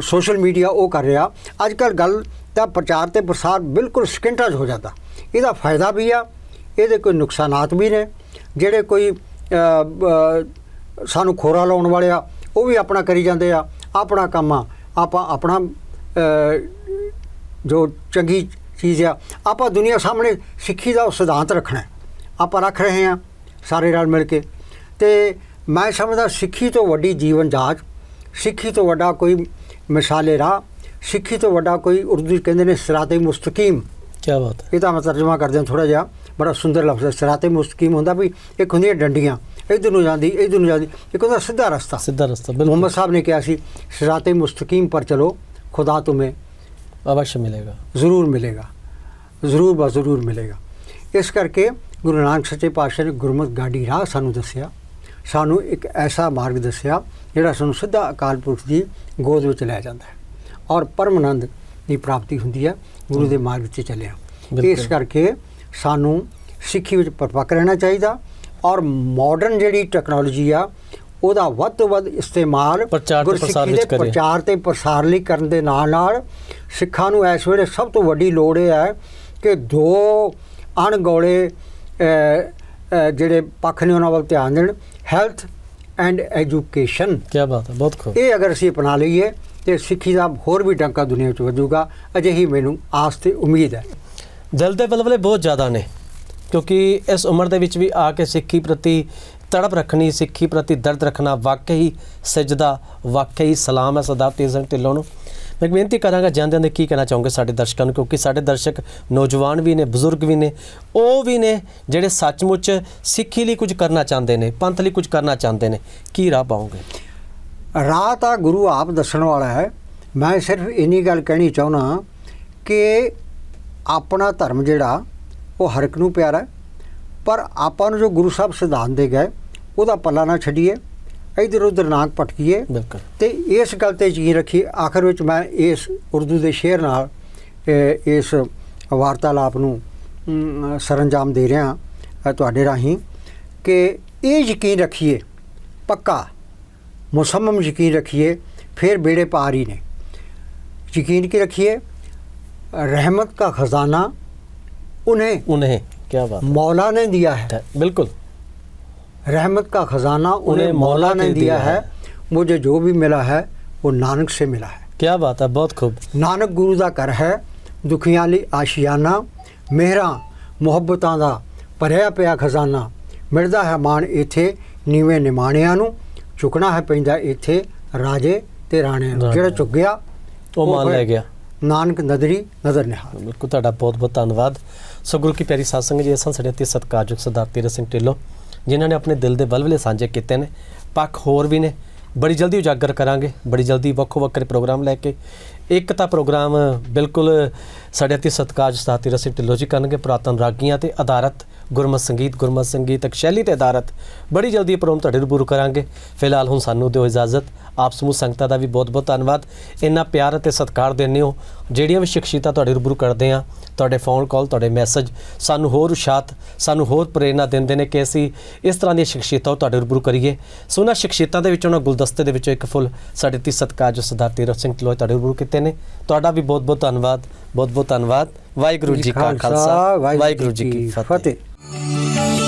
ਸੋਸ਼ਲ ਮੀਡੀਆ ਉਹ ਕਰ ਰਿਹਾ। ਅੱਜ ਕੱਲ ਗੱਲ ਦਾ ਪ੍ਰਚਾਰ ਤੇ ਪ੍ਰਸਾਰ ਬਿਲਕੁਲ ਸਕਿੰਟਾਂ 'ਚ ਹੋ ਜਾਂਦਾ। ਇਹਦਾ ਫਾਇਦਾ ਵੀ ਆ, ਇਹਦੇ ਕੋਈ ਨੁਕਸਾਨਾਤ ਵੀ ਨੇ, ਜਿਹੜੇ ਕੋਈ ਸਾਨੂੰ ਖੋਰਾ ਲਾਉਣ ਵਾਲੇ ਆ, ਉਹ ਵੀ ਆਪਣਾ ਕਰੀ ਜਾਂਦੇ ਆ। ਆਪਣਾ ਕੰਮ ਆ, ਆਪਾਂ ਆਪਣਾ ਜੋ ਚੰਗੀ ਚੀਜ਼ ਆ ਆਪਾਂ ਦੁਨੀਆ ਸਾਹਮਣੇ ਸਿੱਖੀ ਦਾ ਸਿਧਾਂਤ ਰੱਖਣਾ ਆਪਾਂ ਰੱਖ ਰਹੇ ਆ ਸਾਰੇ ਰਲ ਮਿਲ ਕੇ। ਤੇ ਮੈਂ ਸਮਝਦਾ ਸਿੱਖੀ ਤੋਂ ਵੱਡੀ ਜੀਵਨ ਜਾਚ ਸਿੱਖੀ ਤੋਂ ਵੱਡਾ ਕੋਈ ਮਿਸਾਲੇ ਰਾਹ ਸਿੱਖੀ ਤੋਂ ਵੱਡਾ ਕੋਈ ਉਰਦੂ ਕਹਿੰਦੇ ਨੇ ਸਰਾਤੇ ਮੁਸਤਕੀਮ। ਕੀ ਬਾਤ ਹੈ। ਤਾਂ ਮੈਂ ਤਰਜਮਾ ਕਰਦੇ ਹਾਂ ਥੋੜਾ ਜਿਹਾ ਬੜਾ ਸੁੰਦਰ ਲਫ਼ਜ਼ ਹੈ। ਸਰਾਤੇ ਮੁਸਤਕੀਮ ਹੁੰਦਾ ਵੀ ਇੱਕ ਹੁੰਦੀਆਂ ਡੰਡੀਆਂ ਇਧਰ ਨੂੰ ਜਾਂਦੀ ਇਧਰ ਨੂੰ ਜਾਂਦੀ ਇੱਕ ਹੁੰਦਾ ਸਿੱਧਾ ਰਸਤਾ। ਸਿੱਧਾ ਰਸਤਾ ਮੁਹੰਮਦ ਸਾਹਿਬ ਨੇ ਕਿਹਾ ਸੀ ਸਰਾਤੇ ਮੁਸਤਕੀਮ ਪਰ ਚਲੋ ਖੁਦਾ ਤੁਮੇ ਅਵश्य ਮਿਲੇਗਾ ਜ਼ਰੂਰ ਮਿਲੇਗਾ ਜ਼ਰੂਰ ਬਾ ਜ਼ਰੂਰ ਮਿਲੇਗਾ ਇਸ ਕਰਕੇ ਗੁਰੂ ਨਾਨਕ ਸੱਚੇ ਪਾਤਸ਼ਾਹ ਨੇ ਗੁਰਮਤਿ ਗਾਡੀ ਰਾਹ ਸਾਨੂੰ ਦੱਸਿਆ ਸਾਨੂੰ ਇੱਕ ਐਸਾ ਮਾਰਗ ਦੱਸਿਆ ਜਿਹੜਾ ਸਾਨੂੰ ਸਿੱਧਾ ਅਕਾਲ ਪੁਰਖ ਦੀ ਗੋਦ ਵਿੱਚ ਲੈ ਜਾਂਦਾ ਹੈ ਔਰ ਪਰਮਾਨੰਦ ਦੀ ਪ੍ਰਾਪਤੀ ਹੁੰਦੀ ਹੈ ਗੁਰੂ ਦੇ ਮਾਰਗ 'ਤੇ ਚੱਲਿਆ। ਇਸ ਕਰਕੇ ਸਾਨੂੰ ਸਿੱਖੀ ਵਿੱਚ ਪਰਪੱਕ ਰਹਿਣਾ ਚਾਹੀਦਾ ਔਰ ਮਾਡਰਨ ਜਿਹੜੀ ਟੈਕਨੋਲੋਜੀ ਆ ਉਹਦਾ ਵੱਧ ਤੋਂ ਵੱਧ ਇਸਤੇਮਾਲ ਪ੍ਰਚਾਰ ਤੇ ਪ੍ਰਸਾਰ ਵਿੱਚ ਕਰੇ। ਪ੍ਰਚਾਰ ਤੇ ਪ੍ਰਸਾਰ ਲਈ ਕਰਨ ਦੇ ਨਾਲ ਨਾਲ ਸਿੱਖਾਂ ਨੂੰ ਇਸ ਵੇਲੇ ਸਭ ਤੋਂ ਵੱਡੀ ਲੋੜ ਇਹ ਹੈ ਕਿ ਦੋ ਅਣਗੌਲੇ ਜਿਹੜੇ ਪੱਖ ਨੇ ਉਹਨਾਂ ਵੱਲ ਧਿਆਨ ਦੇਣ ਹੈਲਥ ਐਂਡ ਐਜੂਕੇਸ਼ਨ। ਕੀ ਬਾਤ ਹੈ ਬਹੁਤ ਖੂਬ। ਇਹ ਅਗਰ ਅਸੀਂ ਅਪਣਾ ਲਈਏ ਤੇ ਸਿੱਖੀ ਦਾ ਹੋਰ ਵੀ ਟੰਕਾ ਦੁਨੀਆ 'ਚ ਵੱਜੂਗਾ ਅਜਿਹੀ ਮੈਨੂੰ ਆਸ ਤੇ ਉਮੀਦ ਹੈ। ਦਿਲ ਦੇ ਬਲਬਲੇ ਬਹੁਤ ਜ਼ਿਆਦਾ ਨੇ ਕਿਉਂਕਿ ਇਸ ਉਮਰ ਦੇ ਵਿੱਚ ਵੀ ਆ ਕੇ ਸਿੱਖੀ ਪ੍ਰਤੀ ਤੜਪ ਰੱਖਣੀ, ਸਿੱਖੀ ਪ੍ਰਤੀ ਦਰਦ ਰੱਖਣਾ ਵਾਕਈ ਸਜਦਾ ਵਾਕਈ ਸਲਾਮ ਹੈ ਸਰਦਾਰ ਤੇਜ ਸਿੰਘ ਢਿੱਲੋਂ ਨੂੰ। ਮੈਂ ਬੇਨਤੀ ਕਰਾਂਗਾ ਜਾਂਦਿਆਂ ਦੇ ਕੀ ਕਹਿਣਾ ਚਾਹੋਗੇ ਸਾਡੇ ਦਰਸ਼ਕਾਂ ਨੂੰ, ਕਿਉਂਕਿ ਸਾਡੇ ਦਰਸ਼ਕ ਨੌਜਵਾਨ ਵੀ ਨੇ, ਬਜ਼ੁਰਗ ਵੀ ਨੇ, ਉਹ ਵੀ ਨੇ ਜਿਹੜੇ ਸੱਚਮੁੱਚ ਸਿੱਖੀ ਲਈ ਕੁਝ ਕਰਨਾ ਚਾਹੁੰਦੇ ਨੇ, ਪੰਥ ਲਈ ਕੁਝ ਕਰਨਾ ਚਾਹੁੰਦੇ ਨੇ, ਕੀ ਰਾਹ ਪਾਉਂਗੇ ਰਾਹ ਤਾਂ ਗੁਰੂ ਆਪ ਦੱਸਣ ਵਾਲਾ ਹੈ। ਮੈਂ ਸਿਰਫ ਇੰਨੀ ਗੱਲ ਕਹਿਣੀ ਚਾਹੁੰਦਾ ਕਿ ਆਪਣਾ ਧਰਮ ਜਿਹੜਾ, ਉਹ ਹਰ ਇੱਕ ਨੂੰ ਪਿਆਰਾ ਪਰ ਆਪਾਂ ਨੂੰ ਜੋ ਗੁਰੂ ਸਾਹਿਬ ਸਿਧਾਂਤ ਦੇ ਗਏ ਉਹਦਾ ਪੱਲਾ ਨਾ ਛੱਡੀਏ ਇਧਰ ਉਧਰ ਨਾਕ ਪਟਕੀਏ ਬਿਲਕੁਲ। ਤੇ ਇਸ ਗੱਲ ਤੇ ਯਕੀਨ ਰੱਖੀ ਆਖਰ ਵਿੱਚ ਮੈਂ ਇਸ ਉਰਦੂ ਦੇ ਸ਼ੇਰ ਨਾਲ ਇਸ ਵਾਰਤਾਲਾਪ ਨੂੰ ਸਰੰਜਾਮ ਦੇ ਰਿਹਾ ਤੁਹਾਡੇ ਰਾਹੀਂ ਕਿ ਇਹ ਯਕੀਨ ਰੱਖੀਏ ਪੱਕਾ ਮੁਸੰਮਮ ਯਕੀਨ ਰੱਖੀਏ ਫਿਰ ਬੇੜੇ ਪਾਰ ਹੀ ਨੇ। ਯਕੀਨ ਕੀ ਰੱਖੀਏ? ਰਹਿਮਤ का ਖਜ਼ਾਨਾ ਉਹਨੇ उन्हें क्या बात मौला ने दिया है बिल्कुल रहमत का खजाना उन्हें मौला ने दिया है मुझे जो भी मिला है वो नानक से मिला है क्या बात है बहुत खूब ਨਾਨਕ ਗੁਰੂ ਦਾ ਘਰ ਹੈ ਦੁਖੀਆਂ ਲਈ ਆਸ਼ੀਆਨਾ ਮਿਹਰਾਂ ਮੁਹੱਬਤਾਂ ਦਾ ਭਰਿਆ ਪਿਆ ਖਜ਼ਾਨਾ ਮਿਲਦਾ ਹੈ ਮਾਣ ਇੱਥੇ ਨੀਵੇਂ ਨਿਮਾਣਿਆਂ ਨੂੰ ਚੁੱਕਣਾ ਹੈ ਪੈਂਦਾ ਇੱਥੇ ਰਾਜੇ ਤੇ ਰਾਣਿਆਂ ਨੂੰ ਜਿਹੜਾ ਚੁੱਕ ਗਿਆ ਉਹ ਮਾਨ ਫਿਰ ਲੈ ਗਿਆ ਨਾਨਕ ਨਦਰੀ ਨਜ਼ਰ ਨਿਹਾਲ ਬਿਲਕੁਲ ਤੁਹਾਡਾ ਬਹੁਤ ਬਹੁਤ ਧੰਨਵਾਦ ਸੋ ਗੁਰੂ ਕੀ ਪਿਆਰੀ ਸਾਧ ਸੰਗਤ ਜੀ ਅਸਾਂ ਸਾਡੇ ਤੇ ਸਤਿਕਾਰਯੋਗ ਸਰਦਾਰ ਤੇਰਾ ਸਿੰਘ ਢਿੱਲੋਂ ਜਿਨ੍ਹਾਂ ਨੇ ਆਪਣੇ ਦਿਲ ਦੇ ਬਲਵਲੇ ਸਾਂਝੇ ਕੀਤੇ ਨੇ। ਪੱਖ ਹੋਰ ਵੀ ਨੇ। ਬੜੀ ਜਲਦੀ ਉਜਾਗਰ ਕਰਾਂਗੇ। ਬੜੀ ਜਲਦੀ ਵੱਖੋ ਵੱਖਰੇ ਪ੍ਰੋਗਰਾਮ ਲੈ ਕੇ ਇੱਕ ਤਾਂ ਪ੍ਰੋਗਰਾਮ ਬਿਲਕੁਲ ਸਾਡੇ ਤੇ ਸਤਿਕਾਰਯੋਗ ਸਰਦਾਰ ਤੇਰਾ ਸਿੰਘ ਢਿੱਲੋਂ ਜੀ ਕਰਨਗੇ, ਪੁਰਾਤਨ ਰਾਗੀਆਂ ਤੇ ਆਧਾਰਤ ਗੁਰਮਤ ਸੰਗੀਤ, ਗੁਰਮਤ ਸੰਗੀਤਕ ਸ਼ੈਲੀ ਤੇ ਆਧਾਰਤ ਬੜੀ ਜਲਦੀ ਇਹ ਪ੍ਰੋਗਰਾਮ ਤੁਹਾਡੇ ਰੂਬਰੂ ਕਰਾਂਗੇ। ਫਿਲਹਾਲ ਹੁਣ ਸਾਨੂੰ ਦਿਓ ਇਜਾਜ਼ਤ, ਆਪ ਸਮੂਹ ਸੰਗਤਾਂ ਦਾ ਵੀ ਬਹੁਤ ਬਹੁਤ ਧੰਨਵਾਦ। ਇੰਨਾ ਪਿਆਰ ਅਤੇ ਸਤਿਕਾਰ ਦਿੰਦੇ ਹੋ, ਜਿਹੜੀਆਂ ਵੀ ਸ਼ਖਸੀਅਤਾਂ ਤੁਹਾਡੇ ਰੂਬਰੂ ਕਰਦੇ ਆ, ਤੁਹਾਡੇ ਫੋਨ ਕਾਲ ਤੁਹਾਡੇ ਮੈਸੇਜ ਸਾਨੂੰ ਹੋਰ ਉਸ਼ਾਤ, ਸਾਨੂੰ ਹੋਰ ਪ੍ਰੇਰਣਾ ਦਿੰਦੇ ਨੇ ਕਿ ਅਸੀਂ ਇਸ ਤਰ੍ਹਾਂ ਦੀਆਂ ਸ਼ਖਸੀਅਤਾਂ ਉਹ ਤੁਹਾਡੇ ਰੂਬਰੂ ਕਰੀਏ। ਸੋ ਉਹਨਾਂ ਸ਼ਖਸੀਅਤਾਂ ਦੇ ਵਿੱਚੋਂ ਉਹਨਾਂ ਗੁਲਦਸਤੇ ਦੇ ਵਿੱਚੋਂ ਇੱਕ ਫੁੱਲ ਸਾਡੇ ਤੀ ਸਤਿਕਾਰ ਜੋ ਸਰਦਾਰ ਤੀਰਥ ਸਿੰਘ ਢਿੱਲੋਂ ਤੁਹਾਡੇ ਰੂਬਰੂ ਦਿੱਤੇ ਨੇ। ਤੁਹਾਡਾ ਵੀ ਬਹੁਤ ਬਹੁਤ ਧੰਨਵਾਦ ਬਹੁਤ ਬਹੁਤ ਧੰਨਵਾਦ। ਵਾਹਿਗੁਰੂ ਜੀ ਕਾ ਖਾਲਸਾ ਵਾਹਿਗੁਰੂ ਜੀ ਕੀ ਫਤਿਹ।